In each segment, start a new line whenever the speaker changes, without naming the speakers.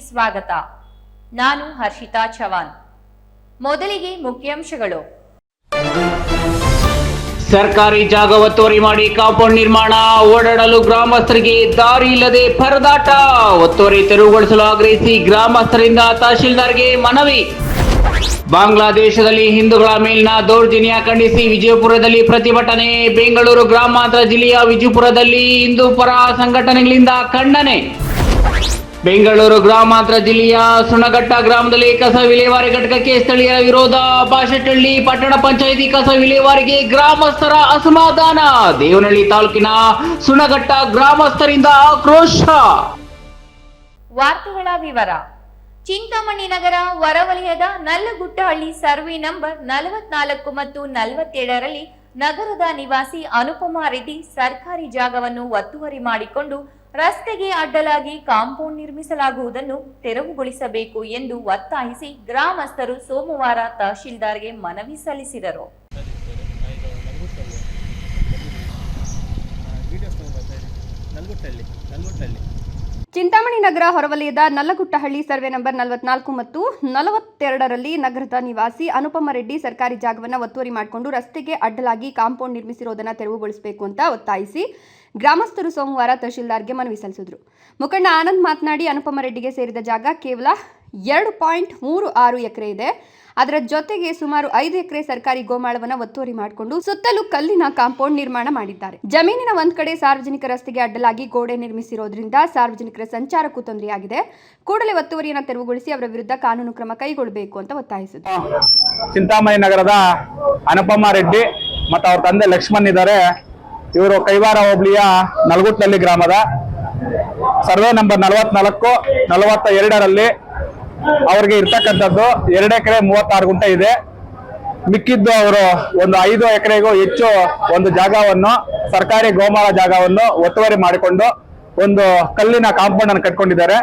ಸ್ವಾಗತ. ನಾನು ಹರ್ಷಿತಾ ಚವಾನ್ ಮೊದಲಿಗೆ ಮುಖ್ಯಾಂಶಗಳು.
ಸರ್ಕಾರಿ ಜಾಗ ಒತ್ತುವರಿ ಮಾಡಿ ಕಾಂಪೌಂಡ್ ನಿರ್ಮಾಣ, ಓಡಾಡಲು ಗ್ರಾಮಸ್ಥರಿಗೆ ದಾರಿ ಇಲ್ಲದೆ ಪರದಾಟ, ಒತ್ತುವರಿ ತೆರವುಗೊಳಿಸಲು ಆಗ್ರಹಿಸಿ ಗ್ರಾಮಸ್ಥರಿಂದ ತಹಶೀಲ್ದಾರ್ಗೆ ಮನವಿ. ಬಾಂಗ್ಲಾದೇಶದಲ್ಲಿ ಹಿಂದೂಗಳ ಮೇಲಿನ ದೌರ್ಜನ್ಯ ಖಂಡಿಸಿ ವಿಜಯಪುರದಲ್ಲಿ ಪ್ರತಿಭಟನೆ, ಬೆಂಗಳೂರು ಗ್ರಾಮಾಂತರ ಜಿಲ್ಲೆಯ ವಿಜಯಪುರದಲ್ಲಿ ಹಿಂದೂ ಪರ ಸಂಘಟನೆಗಳಿಂದ ಖಂಡನೆ. ಬೆಂಗಳೂರು ಗ್ರಾಮಾಂತರ ಜಿಲ್ಲೆಯ ಸುಣಗಟ್ಟ ಗ್ರಾಮದಲ್ಲಿ ಕಸ ವಿಲೇವಾರಿ ಘಟಕಕ್ಕೆ ಸ್ಥಳೀಯರ ವಿರೋಧ. ಬಾಶೆಟ್ಟಹಳ್ಳಿ ಪಟ್ಟಣ ಪಂಚಾಯಿತಿ ಕಸ ವಿಲೇವಾರಿಗೆ ಗ್ರಾಮಸ್ಥರ ಅಸಮಾಧಾನ. ದೇವನಹಳ್ಳಿ ತಾಲೂಕಿನ ಸುಣಗಟ್ಟ ಗ್ರಾಮಸ್ಥರಿಂದ ಆಕ್ರೋಶ.
ವಾರ್ತೆಗಳ ವಿವರ. ಚಿಂತಾಮಣಿ ನಗರ ಹೊರವಲಯದ ನಲ್ಲಗುಟ್ಟಹಳ್ಳಿ ಸರ್ವೆ ನಂಬರ್ ನಲವತ್ನಾಲ್ಕು ಮತ್ತು ನಲವತ್ತೇಳರಲ್ಲಿ ನಗರದ ನಿವಾಸಿ ಅನುಪಮಾ ರೆಡ್ಡಿ ಸರ್ಕಾರಿ ಜಾಗವನ್ನು ಒತ್ತುವರಿ ಮಾಡಿಕೊಂಡು ರಸ್ತೆಗೆ ಅಡ್ಡಲಾಗಿ ಕಾಂಪೌಂಡ್ ನಿರ್ಮಿಸಲಾಗುವುದನ್ನು ತೆರವುಗೊಳಿಸಬೇಕು ಎಂದು ಒತ್ತಾಯಿಸಿ ಗ್ರಾಮಸ್ಥರು ಸೋಮವಾರ ತಹಶೀಲ್ದಾರ್ಗೆ ಮನವಿ ಸಲ್ಲಿಸಿದರು.
ಚಿಂತಾಮಣಿ ನಗರ ಹೊರವಲಯದ ನಲ್ಲಗುಟ್ಟಹಳ್ಳಿ ಸರ್ವೆ ನಂಬರ್ ನಲವತ್ನಾಲ್ಕು ಮತ್ತು ನಲವತ್ತೆರಡರಲ್ಲಿ ನಗರದ ನಿವಾಸಿ ಅನುಪಮ ರೆಡ್ಡಿ ಸರ್ಕಾರಿ ಜಾಗವನ್ನು ಒತ್ತುವರಿ ಮಾಡಿಕೊಂಡು ರಸ್ತೆಗೆ ಅಡ್ಡಲಾಗಿ ಕಾಂಪೌಂಡ್ ನಿರ್ಮಿಸಿರೋದನ್ನು ತೆರವುಗೊಳಿಸಬೇಕು ಅಂತ ಒತ್ತಾಯಿಸಿ ಗ್ರಾಮಸ್ಥರು ಸೋಮವಾರ ತಹಶೀಲ್ದಾರ್ಗೆ ಮನವಿ ಸಲ್ಲಿಸಿದರು. ಮುಖಂಡ ಆನಂದ್ ಮಾತನಾಡಿ ಅನುಪಮ ರೆಡ್ಡಿಗೆ ಸೇರಿದ ಜಾಗ ಕೇವಲ ಎರಡು ಪಾಯಿಂಟ್ ಮೂರು ಆರು ಎಕರೆ ಇದೆ. ಅದರ ಜೊತೆಗೆ ಸುಮಾರು ಐದು ಎಕರೆ ಸರ್ಕಾರಿ ಗೋಮಾಳವನ್ನ ಒತ್ತುವರಿ ಮಾಡಿಕೊಂಡು ಸುತ್ತಲೂ ಕಲ್ಲಿನ ಕಾಂಪೌಂಡ್ ನಿರ್ಮಾಣ ಮಾಡಿದ್ದಾರೆ. ಜಮೀನಿನ ಒಂದ್ ಕಡೆ ಸಾರ್ವಜನಿಕ ರಸ್ತೆಗೆ ಅಡ್ಡಲಾಗಿ ಗೋಡೆ ನಿರ್ಮಿಸಿರೋದ್ರಿಂದ ಸಾರ್ವಜನಿಕರ ಸಂಚಾರಕ್ಕೂ ತೊಂದರೆಯಾಗಿದೆ. ಕೂಡಲೇ ಒತ್ತುವರಿಯನ್ನು ತೆರವುಗೊಳಿಸಿ ಅವರ ವಿರುದ್ಧ ಕಾನೂನು ಕ್ರಮ ಕೈಗೊಳ್ಳಬೇಕು ಅಂತ ಒತ್ತಾಯಿಸಿದರು
ಚಿಂತಾಮಣಿ ನಗರದ ಅನುಪಮ ರೆಡ್ಡಿ ಮತ್ತು ಅವ್ರ ತಂದೆ ಲಕ್ಷ್ಮಣ್ ಇದ್ದಾರೆ ಇವರು ಕೈವಾರ ಹೋಬಳಿಯ ನಲ್ಗುಟ್ಲಲ್ಲಿ ಗ್ರಾಮದ. ಸರ್ವೆ ನಂಬರ್ ನಲವತ್ನಾಲ್ಕು ನಲವತ್ತ ಎರಡರಲ್ಲಿ ಅವ್ರಿಗೆ ಇರ್ತಕ್ಕಂಥದ್ದು ಎರಡು ಎಕರೆ ಮೂವತ್ತಾರು ಗುಂಟೆ ಇದೆ. ಮಿಕ್ಕಿದ್ದು ಅವರು ಒಂದು ಐದು ಎಕರೆಗೂ ಹೆಚ್ಚು ಒಂದು ಜಾಗವನ್ನು, ಸರ್ಕಾರಿ ಗೋಮಾಳ ಜಾಗವನ್ನು ಒತ್ತುವರಿ ಮಾಡಿಕೊಂಡು ಒಂದು ಕಲ್ಲಿನ ಕಾಂಪೌಂಡ್ ಅನ್ನು ಕಟ್ಕೊಂಡಿದ್ದಾರೆ.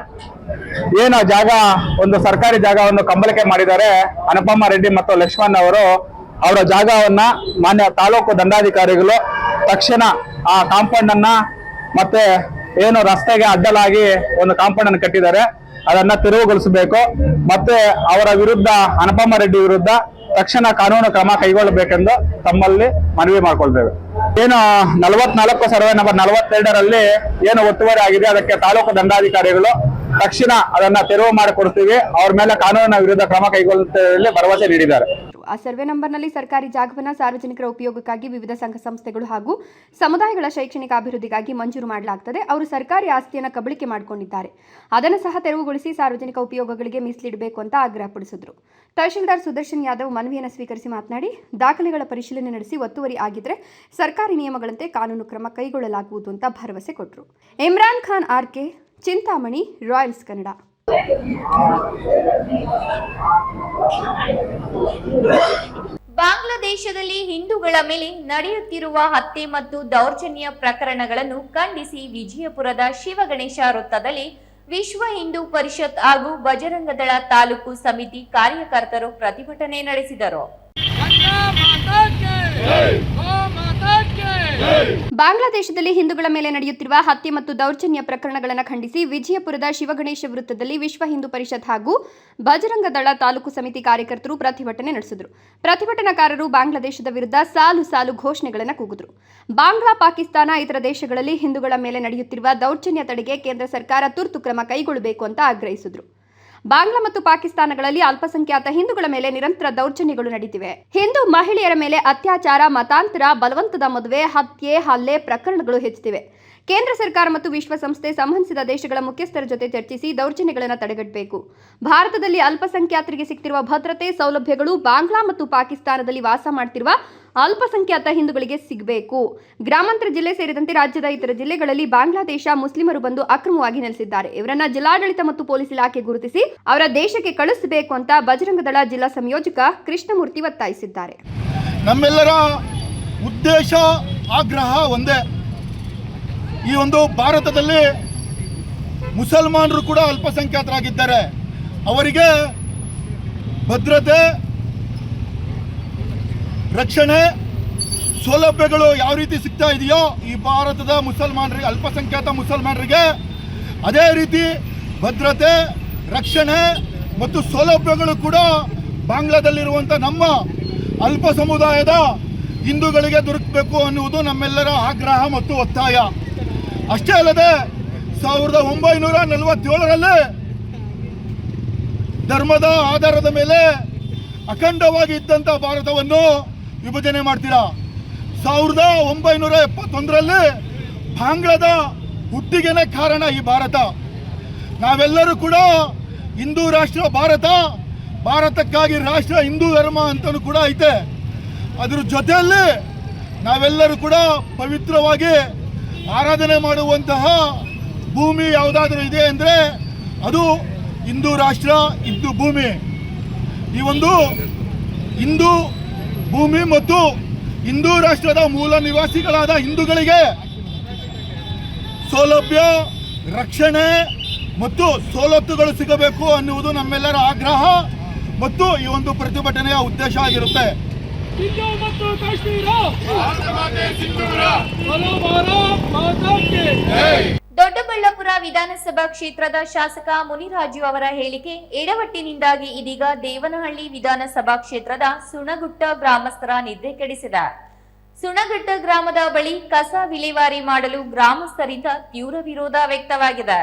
ಏನು ಜಾಗ, ಒಂದು ಸರ್ಕಾರಿ ಜಾಗವನ್ನು ಕಂಬಳಿಕೆ ಮಾಡಿದ್ದಾರೆ ಅನುಪಮ ರೆಡ್ಡಿ ಮತ್ತು ಲಕ್ಷ್ಮಣ್ ಅವರು. ಅವರ ಜಾಗವನ್ನ ಮಾನ್ಯ ತಾಲೂಕು ದಂಡಾಧಿಕಾರಿಗಳು ತಕ್ಷಣ ಆ ಕಾಂಪೌಂಡ್ ಅನ್ನ ಮತ್ತೆ ಏನು ರಸ್ತೆಗೆ ಅಡ್ಡಲಾಗಿ ಒಂದು ಕಾಂಪೌಂಡ್ ಅನ್ನು ಕಟ್ಟಿದ್ದಾರೆ. ಅದನ್ನ ತೆರವುಗೊಳಿಸಬೇಕು. ಮತ್ತೆ ಅವರ ವಿರುದ್ಧ ಅನುಪಮ ರೆಡ್ಡಿ ವಿರುದ್ಧ ತಕ್ಷಣ ಕಾನೂನು ಕ್ರಮ ಕೈಗೊಳ್ಳಬೇಕೆಂದು ತಮ್ಮಲ್ಲಿ ಮನವಿ ಮಾಡ್ಕೊಳ್ತೇವೆ. ಏನು, ನಲವತ್ನಾಲ್ಕು ಸರ್ವೆ ನಂಬರ್ ನಲವತ್ತೆರಡರಲ್ಲಿ ಏನು ಒತ್ತುವರಿ ಆಗಿದೆ, ಅದಕ್ಕೆ ತಾಲೂಕು ದಂಡಾಧಿಕಾರಿಗಳು ತಕ್ಷಣ ಅದನ್ನ ತೆರವು ಮಾಡಿಕೊಡ್ತೀವಿ. ಅವ್ರ ಮೇಲೆ ಕಾನೂನಿನ ವಿರುದ್ಧ ಕ್ರಮ ಕೈಗೊಳ್ಳುತ್ತೇವೆ ಭರವಸೆ ನೀಡಿದ್ದಾರೆ.
ಆ ಸರ್ವೆ ನಂಬರ್ನಲ್ಲಿ ಸರ್ಕಾರಿ ಜಾಗವನ್ನು ಸಾರ್ವಜನಿಕರ ಉಪಯೋಗಕ್ಕಾಗಿ ವಿವಿಧ ಸಂಘ ಸಂಸ್ಥೆಗಳು ಹಾಗೂ ಸಮುದಾಯಗಳ ಶೈಕ್ಷಣಿಕ ಅಭಿವೃದ್ಧಿಗಾಗಿ ಮಂಜೂರು ಮಾಡಲಾಗ್ತದೆ. ಅವರು ಸರ್ಕಾರಿ ಆಸ್ತಿಯನ್ನು ಕಬಳಿಕೆ ಮಾಡಿಕೊಂಡಿದ್ದಾರೆ. ಅದನ್ನು ಸಹ ತೆರವುಗೊಳಿಸಿ ಸಾರ್ವಜನಿಕ ಉಪಯೋಗಗಳಿಗೆ ಮೀಸಲಿಡಬೇಕು ಅಂತ ಆಗ್ರಹಪಡಿಸಿದ್ರು ತಹಶೀಲ್ದಾರ್ ಸುದರ್ಶನ್ ಯಾದವ್ ಮನವಿಯನ್ನು ಸ್ವೀಕರಿಸಿ ಮಾತನಾಡಿ, ದಾಖಲೆಗಳ ಪರಿಶೀಲನೆ ನಡೆಸಿ ಒತ್ತುವರಿ ಆಗಿದ್ರೆ ಸರ್ಕಾರಿ ನಿಯಮಗಳಂತೆ ಕಾನೂನು ಕ್ರಮ ಕೈಗೊಳ್ಳಲಾಗುವುದು ಅಂತ ಭರವಸೆ ಕೊಟ್ಟರು ಇಮ್ರಾನ್ ಖಾನ್ ಆರ್ಕೆ ಚಿಂತಾಮಣಿ, ರಾಯಲ್ಸ್ ಕನ್ನಡ.
ಬಾಂಗ್ಲಾದೇಶದಲ್ಲಿ ಹಿಂದೂಗಳ ಮೇಲೆ ನಡೆಯುತ್ತಿರುವ ಹತ್ಯೆ ಮತ್ತು ದೌರ್ಜನ್ಯ ಪ್ರಕರಣಗಳನ್ನು ಖಂಡಿಸಿ ವಿಜಯಪುರದ ಶಿವಗಣೇಶ ವೃತ್ತದಲ್ಲಿ ವಿಶ್ವ ಹಿಂದೂ ಪರಿಷತ್ ಹಾಗೂ ಬಜರಂಗದಳ ತಾಲೂಕು ಸಮಿತಿ ಕಾರ್ಯಕರ್ತರು ಪ್ರತಿಭಟನೆ ನಡೆಸಿದರು.
ಬಾಂಗ್ಲಾದೇಶದಲ್ಲಿ ಹಿಂದೂಗಳ ಮೇಲೆ ನಡೆಯುತ್ತಿರುವ ಹತ್ಯೆ ಮತ್ತು ದೌರ್ಜನ್ಯ ಪ್ರಕರಣಗಳನ್ನು ಖಂಡಿಸಿ ವಿಜಯಪುರದ ಶಿವಗಣೇಶ ವೃತ್ತದಲ್ಲಿ ವಿಶ್ವ ಹಿಂದೂ ಪರಿಷತ್ ಹಾಗೂ ಬಜರಂಗ ದಳ ತಾಲೂಕು ಸಮಿತಿ ಕಾರ್ಯಕರ್ತರು ಪ್ರತಿಭಟನೆ ನಡೆಸಿದರು. ಪ್ರತಿಭಟನಾಕಾರರು ಬಾಂಗ್ಲಾದೇಶದ ವಿರುದ್ಧ ಸಾಲು ಸಾಲು ಘೋಷಣೆಗಳನ್ನು ಕೂಗಿದರು. ಬಾಂಗ್ಲಾ, ಪಾಕಿಸ್ತಾನ, ಇತರ ದೇಶಗಳಲ್ಲಿ ಹಿಂದೂಗಳ ಮೇಲೆ ನಡೆಯುತ್ತಿರುವ ದೌರ್ಜನ್ಯ ತಡೆಗೆ ಕೇಂದ್ರ ಸರ್ಕಾರ ತುರ್ತು ಕ್ರಮ ಕೈಗೊಳ್ಳಬೇಕು ಅಂತ ಆಗ್ರಹಿಸಿದ್ರು. ಬಾಂಗ್ಲಾ ಮತ್ತು ಪಾಕಿಸ್ತಾನಗಳಲ್ಲಿ ಅಲ್ಪಸಂಖ್ಯಾತ ಹಿಂದೂಗಳ ಮೇಲೆ ನಿರಂತರ ದೌರ್ಜನ್ಯಗಳು ನಡೆಯುತ್ತಿವೆ ಹಿಂದೂ ಮಹಿಳೆಯರ ಮೇಲೆ ಅತ್ಯಾಚಾರ, ಮತಾಂತರ, ಬಲವಂತದ ಮದುವೆ, ಹತ್ಯೆ, ಹಲ್ಲೆ ಪ್ರಕರಣಗಳು ಹೆಚ್ಚುತ್ತಿವೆ. ಕೇಂದ್ರ ಸರ್ಕಾರ ಮತ್ತು ವಿಶ್ವಸಂಸ್ಥೆ ಸಂಬಂಧಿಸಿದ ದೇಶಗಳ ಮುಖ್ಯಸ್ಥರ ಜೊತೆ ಚರ್ಚಿಸಿ ದೌರ್ಜನ್ಯಗಳನ್ನು ತಡೆಗಟ್ಟಬೇಕು. ಭಾರತದಲ್ಲಿ ಅಲ್ಪಸಂಖ್ಯಾತರಿಗೆ ಸಿಗ್ತಿರುವ ಭದ್ರತೆ ಸೌಲಭ್ಯಗಳು ಬಾಂಗ್ಲಾ ಮತ್ತು ಪಾಕಿಸ್ತಾನದಲ್ಲಿ ವಾಸ ಮಾಡ್ತಿರುವ ಅಲ್ಪಸಂಖ್ಯಾತ ಹಿಂದೂಗಳಿಗೆ ಸಿಗಬೇಕು. ಗ್ರಾಮಾಂತರ ಜಿಲ್ಲೆ ಸೇರಿದಂತೆ ರಾಜ್ಯದ ಇತರ ಜಿಲ್ಲೆಗಳಲ್ಲಿ ಬಾಂಗ್ಲಾದೇಶ ಮುಸ್ಲಿಮರು ಬಂದು ಅಕ್ರಮವಾಗಿ ನೆಲೆಸಿದ್ದಾರೆ. ಇವರನ್ನ ಜಿಲ್ಲಾಡಳಿತ ಮತ್ತು ಪೊಲೀಸ್ ಇಲಾಖೆ ಗುರುತಿಸಿ ಅವರ ದೇಶಕ್ಕೆ ಕಳಿಸಬೇಕು ಅಂತ ಬಜರಂಗದಳ ಜಿಲ್ಲಾ ಸಂಯೋಜಕ ಕೃಷ್ಣಮೂರ್ತಿ ಒತ್ತಾಯಿಸಿದ್ದಾರೆ.
ನಮ್ಮೆಲ್ಲರ ಉದ್ದೇಶ, ಆಗ್ರಹ ಒಂದೇ. ಈ ಒಂದು ಭಾರತದಲ್ಲಿ ಮುಸಲ್ಮಾನರು ಕೂಡ ಅಲ್ಪಸಂಖ್ಯಾತರಾಗಿದ್ದಾರೆ. ಅವರಿಗೆ ಭದ್ರತೆ, ರಕ್ಷಣೆ, ಸೌಲಭ್ಯಗಳು ಯಾವ ರೀತಿ ಸಿಗ್ತಾ ಇದೆಯೋ ಈ ಭಾರತದ ಮುಸಲ್ಮಾನರಿಗೆ ಅಲ್ಪಸಂಖ್ಯಾತ ಮುಸಲ್ಮಾನರಿಗೆ ಅದೇ ರೀತಿ ಭದ್ರತೆ, ರಕ್ಷಣೆ ಮತ್ತು ಸೌಲಭ್ಯಗಳು ಕೂಡ ಬಾಂಗ್ಲಾದಲ್ಲಿರುವಂಥ ನಮ್ಮ ಅಲ್ಪ ಸಮುದಾಯದ ಹಿಂದೂಗಳಿಗೆ ದೊರಕಬೇಕು ಅನ್ನುವುದು ನಮ್ಮೆಲ್ಲರ ಆಗ್ರಹ ಮತ್ತು ಒತ್ತಾಯ. ಅಷ್ಟೇ ಅಲ್ಲದೆ ಸಾವಿರದ ಒಂಬೈನೂರ ನಲವತ್ತೇಳರಲ್ಲಿ ಧರ್ಮದ ಆಧಾರದ ಮೇಲೆ ಅಖಂಡವಾಗಿ ಇದ್ದಂಥ ಭಾರತವನ್ನು ವಿಭಜನೆ ಮಾಡ್ತೀರಾ? ಸಾವಿರದ ಒಂಬೈನೂರ ಎಪ್ಪತ್ತೊಂದರಲ್ಲಿ ಬಾಂಗ್ಲಾದ ಹುಟ್ಟಿಗೆನೇ ಕಾರಣ ಈ ಭಾರತ. ನಾವೆಲ್ಲರೂ ಕೂಡ ಹಿಂದೂ ರಾಷ್ಟ್ರ ಭಾರತ, ಭಾರತಕ್ಕಾಗಿ ರಾಷ್ಟ್ರ ಹಿಂದೂ ಧರ್ಮ ಅಂತಲೂ ಕೂಡ ಐತೆ. ಅದ್ರ ಜೊತೆಯಲ್ಲಿ ನಾವೆಲ್ಲರೂ ಕೂಡ ಪವಿತ್ರವಾಗಿ ಆರಾಧನೆ ಮಾಡುವಂತಹ ಭೂಮಿ ಯಾವುದಾದ್ರೂ ಇದೆ ಅಂದರೆ ಅದು ಹಿಂದೂ ರಾಷ್ಟ್ರ, ಹಿಂದೂ ಭೂಮಿ. ಈ ಒಂದು ಹಿಂದೂ ಭೂಮಿ ಮತ್ತು ಹಿಂದೂ ರಾಷ್ಟ್ರದ ಮೂಲ ನಿವಾಸಿಗಳಾದ ಹಿಂದೂಗಳಿಗೆ ಸೌಲಭ್ಯ, ರಕ್ಷಣೆ ಮತ್ತು ಸವಲತ್ತುಗಳು ಸಿಗಬೇಕು ಅನ್ನುವುದು ನಮ್ಮೆಲ್ಲರ ಆಗ್ರಹ ಮತ್ತು ಈ ಒಂದು ಪ್ರತಿಭಟನೆಯ ಉದ್ದೇಶ ಆಗಿರುತ್ತೆ.
ಮತ್ತು ಕಾಶ್ಮೀರ
ದೊಡ್ಡಬಳ್ಳಾಪುರ ವಿಧಾನಸಭಾ ಕ್ಷೇತ್ರದ ಶಾಸಕ ಮುನಿರಾಜು ಅವರ ಹೇಳಿಕೆ ಎಡವಟ್ಟಿನಿಂದಾಗಿ ಇದೀಗ ದೇವನಹಳ್ಳಿ ವಿಧಾನಸಭಾ ಕ್ಷೇತ್ರದ ಸುಣಗುಟ್ಟ ಗ್ರಾಮಸ್ಥರ ನಿದ್ರೆ ಕೆಡಿಸಿದ ಸುಣಗುಟ್ಟ ಗ್ರಾಮದ ಬಳಿ ಕಸ ವಿಲೇವಾರಿ ಮಾಡಲು ಗ್ರಾಮಸ್ಥರಿಂದ ತೀವ್ರ ವಿರೋಧ ವ್ಯಕ್ತವಾಗಿದೆ.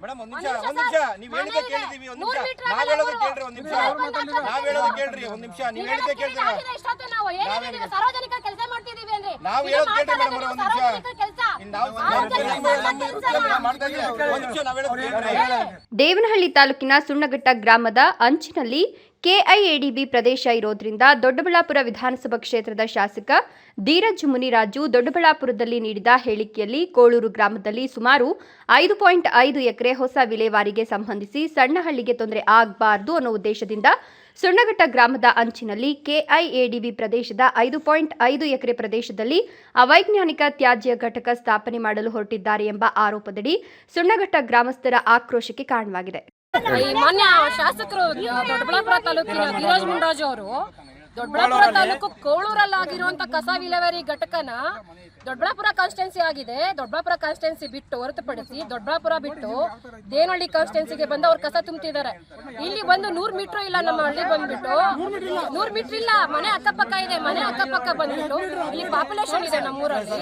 ಮೇಡಮ್ ಒಂದ್ ನಿಮಿಷ ಒಂದ್ ನಿಮಿಷ ನೀವ್ ಹೇಳಿದೆ ಕೇಳಿದೀವಿ ಒಂದ್ ನಿಮಿಷ. ನಾವ್ ಹೇಳೋದು ಕೇಳ್ರಿ ಒಂದ್ ನಿಮಿಷ. ನಾವ್ ಹೇಳೋದು ಕೇಳ್ರಿ ಒಂದ್ ನಿಮಿಷ ನೀವ್ ಹೇಳಿದೆ ಕೇಳ್ರಿ ನಾವು
ಸಾರ್ವಜನಿಕ ಕೆಲಸ ಮಾಡ್ತಿದೀವಿ ಅಂದ್ರೆ.
ನಾವು ಹೇಳೋದು ಕೇಳ್ರಿ ಮೇಡಮ್ ಒಂದ್ ನಿಮಿಷ. ಇನ್ ನಾವು ಮಾಡ್ತಾ ಇದ್ದೀವಿ ನಿಮಿಷ ನಾವ್ ಹೇಳೋದು ಕೇಳ್ರಿ.
ದೇವನಹಳ್ಳಿ ತಾಲೂಕಿನ ಸುಣ್ಣಘಟ್ಟ ಗ್ರಾಮದ ಅಂಚಿನಲ್ಲಿ ಕೆಐಎಡಿಬಿ ಪ್ರದೇಶ ಇರೋದ್ರಿಂದ ದೊಡ್ಡಬಳ್ಳಾಪುರ ವಿಧಾನಸಭಾ ಕ್ಷೇತ್ರದ ಶಾಸಕ ಧೀರಜ್ ಮುನಿರಾಜು ದೊಡ್ಡಬಳ್ಳಾಪುರದಲ್ಲಿ ನೀಡಿದ ಹೇಳಿಕೆಯಲ್ಲಿ ಕೋಳೂರು ಗ್ರಾಮದಲ್ಲಿ ಸುಮಾರು ಐದು ಪಾಯಿಂಟ್ ಐದು ಎಕರೆ ಹೊಸ ವಿಲೇವಾರಿಗೆ ಸಂಬಂಧಿಸಿ ಸಣ್ಣಹಳ್ಳಿಗೆ ತೊಂದರೆ ಆಗಬಾರದು ಅನ್ನೋ ಉದ್ದೇಶದಿಂದ ಸುಣ್ಣಘಟ್ಟ ಗ್ರಾಮದ ಅಂಚಿನಲ್ಲಿ ಕೆಐಎಡಿಬಿ ಪ್ರದೇಶದ ಐದು ಪಾಯಿಂಟ್ ಐದು ಎಕರೆ ಪ್ರದೇಶದಲ್ಲಿ ಅವೈಜ್ಞಾನಿಕ ತ್ಯಾಜ್ಯ ಘಟಕ ಸ್ಥಾಪನೆ ಮಾಡಲು ಹೊರಟಿದ್ದಾರೆ ಎಂಬ ಆರೋಪದಡಿ ಸುಣ್ಣಘಟ್ಟ ಗ್ರಾಮಸ್ಥರ ಆಕ್ರೋಶಕ್ಕೆ ಕಾರಣವಾಗಿದೆ.
ಮಾನ್ಯ ಶಾಸಕರು ದೊಡ್ಡಬಳ್ಳಾಪುರ ತಾಲೂಕಿನ ಧೀರಜ್ ಮುಂಡರಾಜು ಅವರು ದೊಡ್ಡಬಳ್ಳಾಪುರ ತಾಲೂಕು ಕೋಳೂರಲ್ಲಾಗಿರುವಂತ ಕಸ ವಿಲೇವಾರಿ ಘಟಕನ ದೊಡ್ಡಬಳ್ಳಾಪುರ ಕಾನ್ಸ್ಟಿಟ್ಯೂನ್ಸಿ ಆಗಿದೆ. ದೊಡ್ಡಬಳ್ಳಾಪುರ ಕಾನ್ಸ್ಟಿಟ್ಯೂನ್ಸಿ ಬಿಟ್ಟು ಹೊರತುಪಡಿಸಿ ದೊಡ್ಡಬಳ್ಳಾಪುರ ಬಿಟ್ಟು ದೇನಹಳ್ಳಿ ಕಾನ್ಸ್ಟಿಟ್ಯೂನ್ಸಿಗೆ ಬಂದು ಅವ್ರು ಕಸ ತುಂಬ್ತಿದ್ದಾರೆ. ಇಲ್ಲಿ ಬಂದು ನೂರ್ ಮೀಟರ್ ಇಲ್ಲ ನಮ್ಮ ಹಳ್ಳಿ ಬಂದ್ಬಿಟ್ಟು. ನೂರ್ ಮೀಟರ್ ಇಲ್ಲ, ಮನೆ ಅಕ್ಕಪಕ್ಕ ಇದೆ, ಮನೆ ಅಕ್ಕಪಕ್ಕ ಬಂದ್ಬಿಟ್ಟು. ಇಲ್ಲಿ ಪಾಪ್ಯುಲೇಷನ್ ಇದೆ ನಮ್ಮೂರಲ್ಲಿ.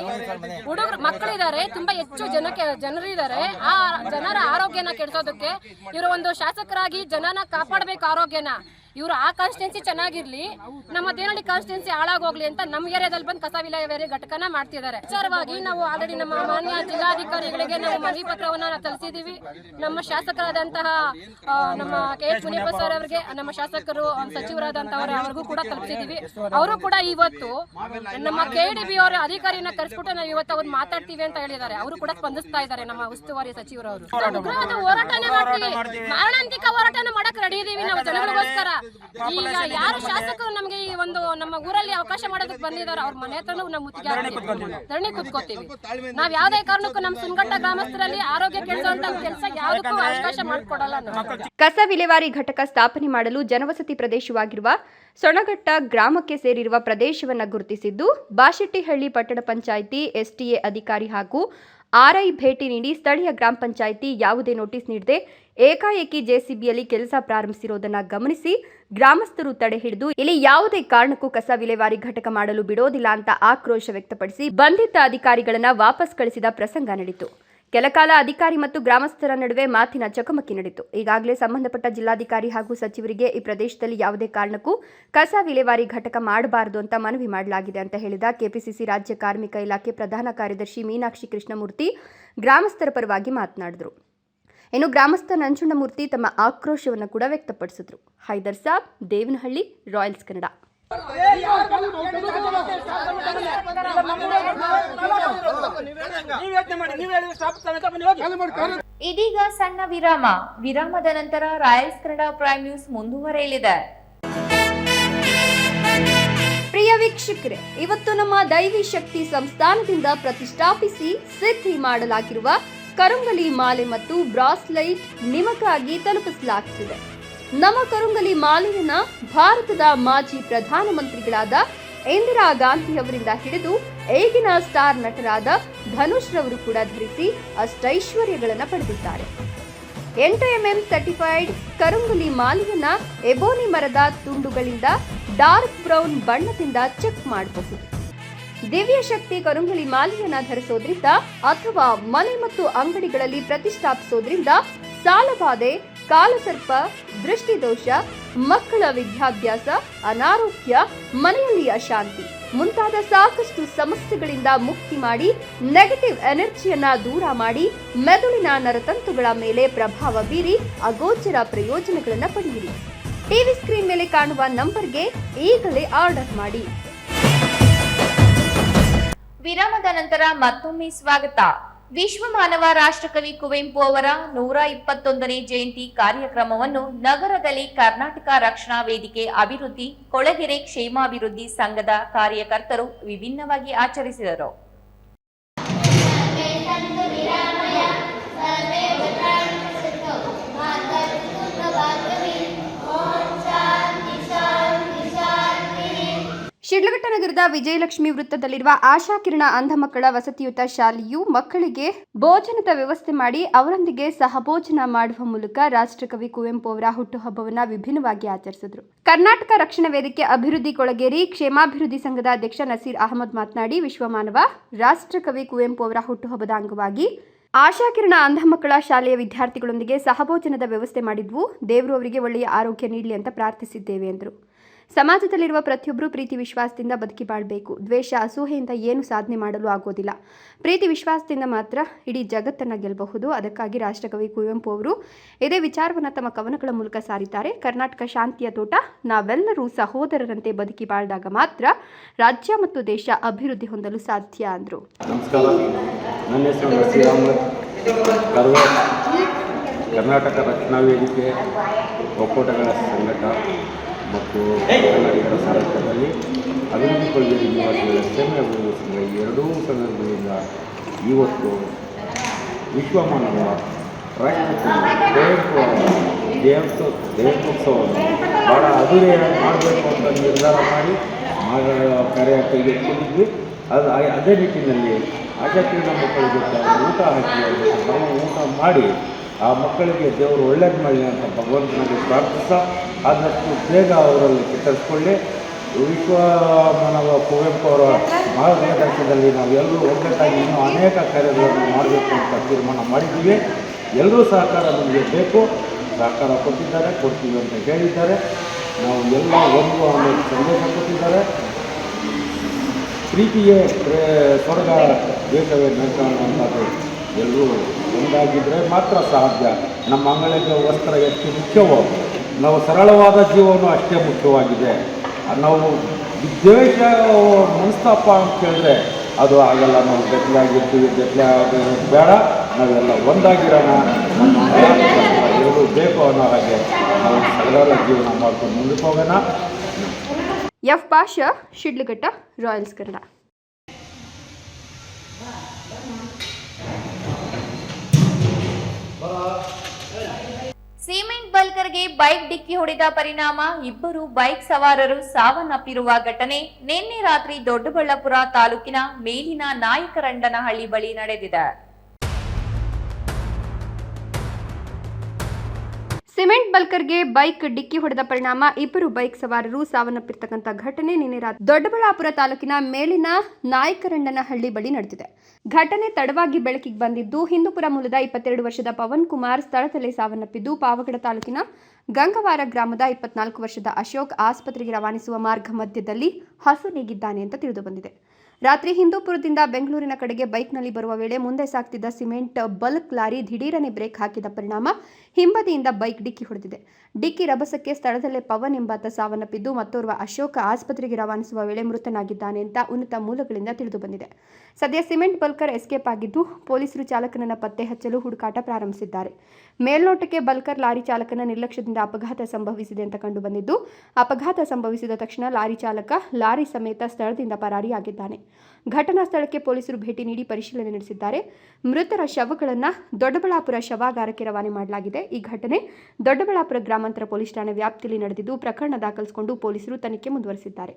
ಹುಡುಗರು, ಮಕ್ಕಳಿದ್ದಾರೆ, ತುಂಬಾ ಹೆಚ್ಚು ಜನಕ್ಕೆ, ಜನರಿದ್ದಾರೆ. ಆ ಜನರ ಆರೋಗ್ಯನ ಕೆಡಿಸೋದಕ್ಕೆ ಇವರು ಒಂದು ಶಾಸಕರಾಗಿ ಜನನ ಕಾಪಾಡಬೇಕು ಆರೋಗ್ಯನ. ಇವರು ಆ ಕಾನ್ಸ್ಟಿಟ್ಯೂನ್ಸಿ ಚೆನ್ನಾಗಿರ್ಲಿ, ನಮ್ಮ ದೇನಹಳ್ಳಿ ಕಾನ್ಸ್ಟಿಟ್ಯೂನ್ಸಿ ಹಾಳಾಗೋಗ್ಲಿ ಅಂತ ನಮ್ಮ ಏರಿಯಾದಲ್ಲಿ ಬಂದು ಕಸ ವಿಲೇವಾರಿ ಘಟಕನ ಮಾಡ್ತಿದ್ದಾರೆ. ವಿಚಾರವಾಗಿ ನಾವು ಆಲ್ರೆಡಿ ನಮ್ಮ ಮಾನ್ಯ ಜಿಲ್ಲಾಧಿಕಾರಿಗಳಿಗೆ ನಾವು ಮನವಿ ಪತ್ರವನ್ನ ತಲುಪಿಸಿದೀವಿ ನಮ್ಮ ಶಾಸಕರಾದಂತಹ ನಮ್ಮ ಕೆ ಎಚ್ ಮುನಿಯಪ್ಪ ಸರ್ ಅವರಿಗೆ, ನಮ್ಮ ಶಾಸಕರು ಸಚಿವರಾದಂತಹವರು ಅವ್ರಿಗೂ ಕೂಡ ತಲುಪಿಸಿದೀವಿ ಅವರು ಕೂಡ ಇವತ್ತು ನಮ್ಮ ಕೆ ಡಿ ಬಿ ಅವರ ಅಧಿಕಾರಿಯನ್ನ ಕರೆಸ್ಬಿಟ್ಟು ನಾವು ಇವತ್ತು ಅವ್ರು ಮಾತಾಡ್ತೀವಿ ಅಂತ ಹೇಳಿದ್ದಾರೆ. ಅವರು ಕೂಡ ಸ್ಪಂದಿಸ್ತಾ ಇದ್ದಾರೆ ನಮ್ಮ ಉಸ್ತುವಾರಿ ಸಚಿವರವರು. ಅವರು ಹೋರಾಟನೇ ಮಾಡ್ತೀವಿ. ಮಾರಣಾಂತಿಕ ಹೋರಾಟನ ಮಾಡಕ್ ರೆಡಿ ಇದೀವಿ ನಾವು ಜನಗಳಿಗೋಸ್ಕರ. ಈಗ ಯಾರು ಶಾಸಕರು ನಮ್ಗೆ ಈ ಒಂದು ನಮ್ಮ ಊರಲ್ಲಿ ಅವಕಾಶ ಮಾಡೋದಕ್ಕೆ ಬಂದಿದ್ದಾರೆ, ಅವ್ರ ಮನೆ ಹತ್ರನೂ ನಾವು ಮುತ್ತಿಗೆ. ಧರಣಿ ಕುತ್ಕೋತೀವಿ ನಾವ್ ಯಾವ್ದೇ ಕಾರಣಕ್ಕೂ ನಮ್ ಸುನ್ಗಟ್ಟ ಗ್ರಾಮಸ್ಥರಲ್ಲಿ ಆರೋಗ್ಯ ಕೆಡಿಸುವಂತ ಕೆಲಸ ಯಾವ್ದಕ್ಕೂ ಅವಕಾಶ ಮಾಡಿಕೊಡಲ್ಲ ನಾವು
ಕಸ ವಿಲೇವಾರಿ ಘಟಕ ಸ್ಥಾಪನೆ ಮಾಡಲು ಜನವಸತಿ ಪ್ರದೇಶವಾಗಿರುವ ಸೊಣಗಟ್ಟ ಗ್ರಾಮಕ್ಕೆ ಸೇರಿರುವ ಪ್ರದೇಶವನ್ನು ಗುರುತಿಸಿದ್ದು ಬಾಶೆಟ್ಟಿಹಳ್ಳಿ ಪಟ್ಟಣ ಪಂಚಾಯಿತಿ ಎಸ್ಟಿಎ ಅಧಿಕಾರಿ ಹಾಗೂ ಆರ್ಐ ಭೇಟಿ ನೀಡಿ ಸ್ಥಳೀಯ ಗ್ರಾಮ ಪಂಚಾಯಿತಿ ಯಾವುದೇ ನೋಟಿಸ್ ನೀಡದೆ ಏಕಾಏಕಿ ಜೆಸಿಬಿಯಲ್ಲಿ ಕೆಲಸ ಪ್ರಾರಂಭಿಸಿರುವುದನ್ನು ಗಮನಿಸಿ ಗ್ರಾಮಸ್ಥರು ತಡೆ ಹಿಡಿದು ಇಲ್ಲಿ ಯಾವುದೇ ಕಾರಣಕ್ಕೂ ಕಸ ವಿಲೇವಾರಿ ಘಟಕ ಮಾಡಲು ಬಿಡೋದಿಲ್ಲ ಅಂತ ಆಕ್ರೋಶ ವ್ಯಕ್ತಪಡಿಸಿ ಬಂಧಿತ ಅಧಿಕಾರಿಗಳನ್ನ ವಾಪಸ್ ಕಳಿಸಿದ ಪ್ರಸಂಗ ನಡೆಯಿತು. ಕೆಲಕಾಲ ಅಧಿಕಾರಿ ಮತ್ತು ಗ್ರಾಮಸ್ಥರ ನಡುವೆ ಮಾತಿನ ಚಕಮಕಿ ನಡೆಯಿತು. ಈಗಾಗಲೇ ಸಂಬಂಧಪಟ್ಟ ಜಿಲ್ಲಾಧಿಕಾರಿ ಹಾಗೂ ಸಚಿವರಿಗೆ ಈ ಪ್ರದೇಶದಲ್ಲಿ ಯಾವುದೇ ಕಾರಣಕ್ಕೂ ಕಸ ವಿಲೇವಾರಿ ಘಟಕ ಮಾಡಬಾರದು ಅಂತ ಮನವಿ ಮಾಡಲಾಗಿದೆ ಅಂತ ಹೇಳಿದ ಕೆಪಿಸಿಸಿ ರಾಜ್ಯ ಕಾರ್ಮಿಕ ಇಲಾಖೆ ಪ್ರಧಾನ ಕಾರ್ಯದರ್ಶಿ ಮೀನಾಕ್ಷಿ ಕೃಷ್ಣಮೂರ್ತಿ ಗ್ರಾಮಸ್ಥರ ಪರವಾಗಿ ಮಾತನಾಡಿದರು. ಇನ್ನು ಗ್ರಾಮಸ್ಥ ನಂಜುಂಡಮೂರ್ತಿ ತಮ್ಮ ಆಕ್ರೋಶವನ್ನು ಕೂಡ ವ್ಯಕ್ತಪಡಿಸಿದ್ರು. ಹೈದರ್ ಸಾಬ್ ದೇವನಹಳ್ಳಿ ರಾಯಲ್ಸ್ ಕನ್ನಡ.
ಇದೀಗ ಸಣ್ಣ ವಿರಾಮ. ವಿರಾಮದ ನಂತರ ರಾಯಲ್ಸ್ ಕನ್ನಡ ಪ್ರೈಮ್ ನ್ಯೂಸ್ ಮುಂದುವರೆಯಲಿದೆ.
ಪ್ರಿಯ ವೀಕ್ಷಕರೇ ಇವತ್ತು ನಮ್ಮ ದೈವಿ ಶಕ್ತಿ ಸಂಸ್ಥಾನದಿಂದ ಪ್ರತಿಷ್ಠಾಪಿಸಿ ಸಿದ್ಧಿ ಮಾಡಲಾಗಿರುವ ಕರುಂಗಲಿ ಮಾಲೆ ಮತ್ತು ಬ್ರಾಸ್ಲೈಟ್ ನಿಮಗಾಗಿ ತಲುಪಿಸಲಾಗುತ್ತಿದೆ. ನಮ್ಮ ಕರುಂಗಲಿ ಮಾಲೆಯನ್ನ ಭಾರತದ ಮಾಜಿ ಪ್ರಧಾನಮಂತ್ರಿಗಳಾದ ಇಂದಿರಾ ಗಾಂಧಿ ಅವರಿಂದ ಹಿಡಿದು ಈಗಿನ ಸ್ಟಾರ್ ನಟರಾದ ಧನುಷ್ ರವರು ಕೂಡ ಧರಿಸಿ ಅಷ್ಟೈಶ್ವರ್ಯಗಳನ್ನು ಪಡೆದಿದ್ದಾರೆ. ಎಂಟು ಸರ್ಟಿಫೈಡ್ ಕರುಂಗುಲಿ ಮಾಲೆಯನ್ನ ಎಬೋನಿ ಮರದ ತುಂಡುಗಳಿಂದ ಡಾರ್ಕ್ ಬ್ರೌನ್ ಬಣ್ಣದಿಂದ ಚೆಕ್ ಮಾಡಬಹುದು. ದಿವ್ಯ ಶಕ್ತಿ ಕರುಂಗಳಿ ಮಾಲೆಯನ್ನ ಧರಿಸೋದ್ರಿಂದ ಅಥವಾ ಮನೆ ಮತ್ತು ಅಂಗಡಿಗಳಲ್ಲಿ ಪ್ರತಿಷ್ಠಾಪಿಸೋದ್ರಿಂದ ಸಾಲಬಾಧೆ, ಕಾಲಸರ್ಪ, ದೃಷ್ಟಿದೋಷ, ಮಕ್ಕಳ ವಿದ್ಯಾಭ್ಯಾಸ, ಅನಾರೋಗ್ಯ ಮನೆಯಲ್ಲಿ ಅಶಾಂತಿ ಮುಂತಾದ ಸಾಕಷ್ಟು ಸಮಸ್ಯೆಗಳಿಂದ ಮುಕ್ತಿ ಮಾಡಿ ನೆಗೆಟಿವ್ ಎನರ್ಜಿಯನ್ನ ದೂರ ಮಾಡಿ, ಮೆದುಳಿನ ನರತಂತುಗಳ ಮೇಲೆ ಪ್ರಭಾವ ಬೀರಿ, ಅಗೋಚರ ಪ್ರಯೋಜನಗಳನ್ನು ಪಡೆಯಿರಿ. ಟಿವಿ ಸ್ಕ್ರೀನ್ ಮೇಲೆ ಕಾಣುವ ನಂಬರ್ಗೆ ಈಗಲೇ ಆರ್ಡರ್ ಮಾಡಿ.
ವಿರಾಮದ ನಂತರ ಮತ್ತೊಮ್ಮೆ ಸ್ವಾಗತ. ವಿಶ್ವ ಮಾನವ ರಾಷ್ಟ್ರಕವಿ ಕುವೆಂಪು ಅವರ ನೂರ ಇಪ್ಪತ್ತೊಂದನೇ ಜಯಂತಿ ಕಾರ್ಯಕ್ರಮವನ್ನು ನಗರದಲ್ಲಿ ಕರ್ನಾಟಕ ರಕ್ಷಣಾ ವೇದಿಕೆ ಅಭಿವೃದ್ಧಿ, ಕೊಳಗೆರೆ ಕ್ಷೇಮಾಭಿವೃದ್ಧಿ ಸಂಘದ ಕಾರ್ಯಕರ್ತರು ವಿಭಿನ್ನವಾಗಿ ಆಚರಿಸಿದರು.
ಶಿಡ್ಲಘಟ್ಟ ನಗರದ ವಿಜಯಲಕ್ಷ್ಮಿ ವೃತ್ತದಲ್ಲಿರುವ ಆಶಾಕಿರಣ ಅಂಧ ಮಕ್ಕಳ ವಸತಿಯುತ ಶಾಲೆಯು ಮಕ್ಕಳಿಗೆ ಭೋಜನದ ವ್ಯವಸ್ಥೆ ಮಾಡಿ ಅವರೊಂದಿಗೆ ಸಹಭೋಜನ ಮಾಡುವ ಮೂಲಕ ರಾಷ್ಟ್ರಕವಿ ಕುವೆಂಪು ಅವರ ಹುಟ್ಟುಹಬ್ಬವನ್ನು ವಿಭಿನ್ನವಾಗಿ ಆಚರಿಸಿದರು. ಕರ್ನಾಟಕ ರಕ್ಷಣಾ ವೇದಿಕೆ ಅಭಿವೃದ್ಧಿ ಕೊಳಗೇರಿ ಕ್ಷೇಮಾಭಿವೃದ್ಧಿ ಸಂಘದ ಅಧ್ಯಕ್ಷ ನಸೀರ್ ಅಹಮದ್ ಮಾತನಾಡಿ, ವಿಶ್ವಮಾನವ ರಾಷ್ಟ್ರಕವಿ ಕುವೆಂಪು ಅವರ ಹುಟ್ಟುಹಬ್ಬದ ಅಂಗವಾಗಿ ಆಶಾಕಿರಣ ಅಂಧ ಮಕ್ಕಳ ಶಾಲೆಯ ವಿದ್ಯಾರ್ಥಿಗಳೊಂದಿಗೆ ಸಹಭೋಜನದ ವ್ಯವಸ್ಥೆ ಮಾಡಿದ್ವು. ದೇವರು ಅವರಿಗೆ ಒಳ್ಳೆಯ ಆರೋಗ್ಯ ನೀಡಲಿ ಅಂತ ಪ್ರಾರ್ಥಿಸಿದ್ದೇವೆ, ಎಂದರು. ಸಮಾಜದಲ್ಲಿರುವ ಪ್ರತಿಯೊಬ್ಬರೂ ಪ್ರೀತಿ ವಿಶ್ವಾಸದಿಂದ ಬದುಕಿ ಬಾಳಬೇಕು. ದ್ವೇಷ ಅಸೂಹೆಯಿಂದ ಏನು ಸಾಧನೆ ಮಾಡಲು ಆಗೋದಿಲ್ಲ. ಪ್ರೀತಿ ವಿಶ್ವಾಸದಿಂದ ಮಾತ್ರ ಇಡೀ ಜಗತ್ತನ್ನು ಗೆಲ್ಲಬಹುದು ಅದಕ್ಕಾಗಿ ರಾಷ್ಟ್ರಕವಿ ಕುವೆಂಪು ಅವರು ಇದೇ ವಿಚಾರವನ್ನು ತಮ್ಮ ಕವನಗಳ ಮೂಲಕ ಸಾರಿದ್ದಾರೆ. ಕರ್ನಾಟಕ ಶಾಂತಿಯ ತೋಟ, ನಾವೆಲ್ಲರೂ ಸಹೋದರರಂತೆ ಬದುಕಿ ಬಾಳ್ದಾಗ ಮಾತ್ರ ರಾಜ್ಯ ಮತ್ತು ದೇಶ ಅಭಿವೃದ್ಧಿ ಹೊಂದಲು ಸಾಧ್ಯ ಅಂದರು.
ಕರ್ನಾಟಕ ರಕ್ಷಣಾ ವೇದಿಕೆ ಒಕ್ಕೂಟಗಳ ಸಂಘಟ ಮತ್ತು ಕನ್ನಡಿಗರ ಸಾರಥ್ಯದಲ್ಲಿ ಅಭಿವೃದ್ಧಿ ಸಂಘ ಈ ಎರಡೂ ಸಂದರ್ಭದಿಂದ ಇವತ್ತು ವಿಶ್ವಮಾನವ ರಾಷ್ಟ್ರಕವಿ ದೇವಸ್ಥ ದೇವೋತ್ಸವವನ್ನು ಬಹಳ ಅದುರೆಯಾಗಿ ಭಾಳ ಮಾಡಬೇಕು ಅಂತ ನಿರ್ಧಾರ ಮಾಡಿ ಮಾಡುವ ಕಾರ್ಯ ಕೈಗೆತ್ತಿಕೊಂಡಿದ್ವಿ ಅದು ಅದೇ ನಿಟ್ಟಿನಲ್ಲಿ ಆಚಾರ್ಯ ಮಕ್ಕಳಿಗೆ ಊಟ ಹಾಕಿ ನಾವು ಊಟ ಮಾಡಿ ಆ ಮಕ್ಕಳಿಗೆ ದೇವರು ಒಳ್ಳೇದು ಮಾಡಲಿ ಅಂತ ಭಗವಂತನಲ್ಲಿ ಪ್ರಾರ್ಥಿಸ್ತಾ ಆದಷ್ಟು ಬೇಗ ಅವರಲ್ಲಿ ಚಿತ್ತರಿಸ್ಕೊಳ್ಳಿ ವಿಶ್ವ ಮಾನವ ಕುವೆಂಪು ಅವರ ಮಾರ್ಗದರ್ಶನದಲ್ಲಿ ನಾವು ಎಲ್ಲರೂ ಒಗ್ಗಟ್ಟಾಗಿ ಇನ್ನೂ ಅನೇಕ ಕಾರ್ಯಗಳನ್ನು ಮಾಡಬೇಕು ಅಂತ ತೀರ್ಮಾನ ಮಾಡಿದ್ದೀವಿ. ಎಲ್ಲರೂ ಸಹಕಾರ ನಮಗೆ ಬೇಕು. ಸಹಕಾರ ಕೊಟ್ಟಿದ್ದಾರೆ ಕೊಡ್ತೀವಿ ಅಂತ ಹೇಳಿದ್ದಾರೆ. ನಾವು ಎಲ್ಲ ಒಂದು ಅನ್ನೋ ಸಂದೇಶ ಕೊಟ್ಟಿದ್ದಾರೆ. ಪ್ರೀತಿಯೇ ಪ್ರೇ- ಸ್ವರ್ಗ ದೇಶವೇ ನರಕ ಅನ್ನೋದು ಎಲ್ಲರೂ ಒಂದಾಗಿದ್ದರೆ ಮಾತ್ರ ಸಾಧ್ಯ. ನಮ್ಮ ಅಂಗಳಿಗೆ ವಸ್ತ್ರ ಎಷ್ಟು ಮುಖ್ಯವೋ ನಾವು ಸರಳವಾದ ಜೀವನ ಅಷ್ಟೇ ಮುಖ್ಯವಾಗಿದೆ. ನಾವು ದ್ವೇಷ ಮನಸ್ತಾಪ ಅಂತ ಕೇಳಿದ್ರೆ ಅದು ಆಗಲ್ಲ ನಾವು ಗದ್ದಲಾಗಿರ್ತೀವಿ ಗಟ್ಟಿ ಆಗೋದು ಬೇಡ ನಾವೆಲ್ಲ ಒಂದಾಗಿರೋಣ. ಎಲ್ಲರೂ ಬೇಕು ಅನ್ನೋ ಹಾಗೆ ನಾವು ಸರಳ ಜೀವನ ಮಾಡ್ಕೊಂಡು ಮುಂದಕ್ಕೆ ಹೋಗೋಣ.
F Pasha Shidlaghatta Royals Kannada
cement ಬಲ್ಕರ್ಗೆ bike ಡಿಕ್ಕಿ ಹೊಡೆದ ಪರಿಣಾಮ, ಇಬ್ಬರು ಬೈಕ್ ಸವಾರರು ಸಾವನ್ನಪ್ಪಿರುವ ಘಟನೆ ನಿನ್ನೆ ರಾತ್ರಿ ದೊಡ್ಡಬಳ್ಳಾಪುರ ತಾಲೂಕಿನ ಮೇಲಿನ ನಾಯಕರಂಡನಹಳ್ಳಿ ಬಳಿ ನಡೆದಿದೆ.
ಸಿಮೆಂಟ್ ಬಲ್ಕರ್ಗೆ ಬೈಕ್ ಡಿಕ್ಕಿ ಹೊಡೆದ ಪರಿಣಾಮ ಇಬ್ಬರು ಬೈಕ್ ಸವಾರರು ಸಾವನ್ನಪ್ಪಿರ್ತಕ್ಕಂಥ ಘಟನೆ ನಿನ್ನೆ ರಾತ್ರಿ ದೊಡ್ಡಬಳ್ಳಾಪುರ ತಾಲೂಕಿನ ಮೇಲಿನ ನಾಯಕರಂಡನಹಳ್ಳಿ ಬಳಿ ನಡೆದಿದೆ. ಘಟನೆ ತಡವಾಗಿ ಬೆಳಕಿಗೆ ಬಂದಿದ್ದು, ಹಿಂದೂಪುರ ಮೂಲದ ಇಪ್ಪತ್ತೆರಡು ವರ್ಷದ ಪವನ್ ಕುಮಾರ್ ಸ್ಥಳದಲ್ಲೇ ಸಾವನ್ನಪ್ಪಿದ್ದು, ಪಾವಗಡ ತಾಲೂಕಿನ ಗಂಗವಾರ ಗ್ರಾಮದ ಇಪ್ಪತ್ನಾಲ್ಕು ವರ್ಷದ ಅಶೋಕ್ ಆಸ್ಪತ್ರೆಗೆ ರವಾನಿಸುವ ಮಾರ್ಗ ಮಧ್ಯದಲ್ಲಿ ಹಸು ನೀಗಿದ್ದಾನೆ ಅಂತ ತಿಳಿದು ಬಂದಿದೆ. ರಾತ್ರಿ ಹಿಂದೂಪುರದಿಂದ ಬೆಂಗಳೂರಿನ ಕಡೆಗೆ ಬೈಕ್ನಲ್ಲಿ ಬರುವ ವೇಳೆ ಮುಂದೆ ಸಾಗ್ತಿದ್ದ ಸಿಮೆಂಟ್ ಬಲ್ಕ್ ಲಾರಿ ದಿಢೀರನೆ ಬ್ರೇಕ್ ಹಾಕಿದ ಪರಿಣಾಮ ಹಿಂಬದಿಯಿಂದ ಬೈಕ್ ಡಿಕ್ಕಿ ಹೊಡೆದಿದೆ. ಡಿಕ್ಕಿ ರಭಸಕ್ಕೆ ಸ್ಥಳದಲ್ಲೇ ಪವನ್ ಎಂಬಾತ ಸಾವನ್ನಪ್ಪಿದ್ದು ಮತ್ತೋರ್ವ ಅಶೋಕ ಆಸ್ಪತ್ರೆಗೆ ರವಾನಿಸುವ ವೇಳೆ ಮೃತನಾಗಿದ್ದಾನೆ ಅಂತ ಉನ್ನತ ಮೂಲಗಳಿಂದ ತಿಳಿದು ಬಂದಿದೆ. ಸದ್ಯ ಸಿಮೆಂಟ್ ಬಲ್ಕರ್ ಎಸ್ಕೇಪ್ ಆಗಿದ್ದು ಪೊಲೀಸರು ಚಾಲಕನನ್ನ ಪತ್ತೆ ಹಚ್ಚಲು ಹುಡುಕಾಟ ಪ್ರಾರಂಭಿಸಿದ್ದಾರೆ. ಮೇಲ್ನೋಟಕ್ಕೆ ಬಲ್ಕರ್ ಲಾರಿ ಚಾಲಕನ ನಿರ್ಲಕ್ಷ್ಯದಿಂದ ಅಪಘಾತ ಸಂಭವಿಸಿದೆ ಅಂತ ಕಂಡುಬಂದಿದ್ದು ಅಪಘಾತ ಸಂಭವಿಸಿದ ತಕ್ಷಣ ಲಾರಿ ಚಾಲಕ ಲಾರಿ ಸಮೇತ ಸ್ಥಳದಿಂದ ಪರಾರಿಯಾಗಿದ್ದಾನೆ. ಘಟನಾ ಸ್ಥಳಕ್ಕೆ ಪೊಲೀಸರು ಭೇಟಿ ನೀಡಿ ಪರಿಶೀಲನೆ ನಡೆಸಿದ್ದಾರೆ. ಮೃತರ ಶವಗಳನ್ನು ದೊಡ್ಡಬಳ್ಳಾಪುರ ಶವಾಗಾರಕ್ಕೆ ರವಾನೆ ಮಾಡಲಾಗಿದೆ. ಈ ಘಟನೆ ದೊಡ್ಡಬಳ್ಳಾಪುರ ಗ್ರಾಮಾಂತರ ಪೊಲೀಸ್ ಠಾಣೆ ವ್ಯಾಪ್ತಿಯಲ್ಲಿ ನಡೆದಿದ್ದು, ಪ್ರಕರಣ ದಾಖಲಿಸಿಕೊಂಡು ಪೊಲೀಸರು ತನಿಖೆ ಮುಂದುವರೆಸಿದ್ದಾರೆ.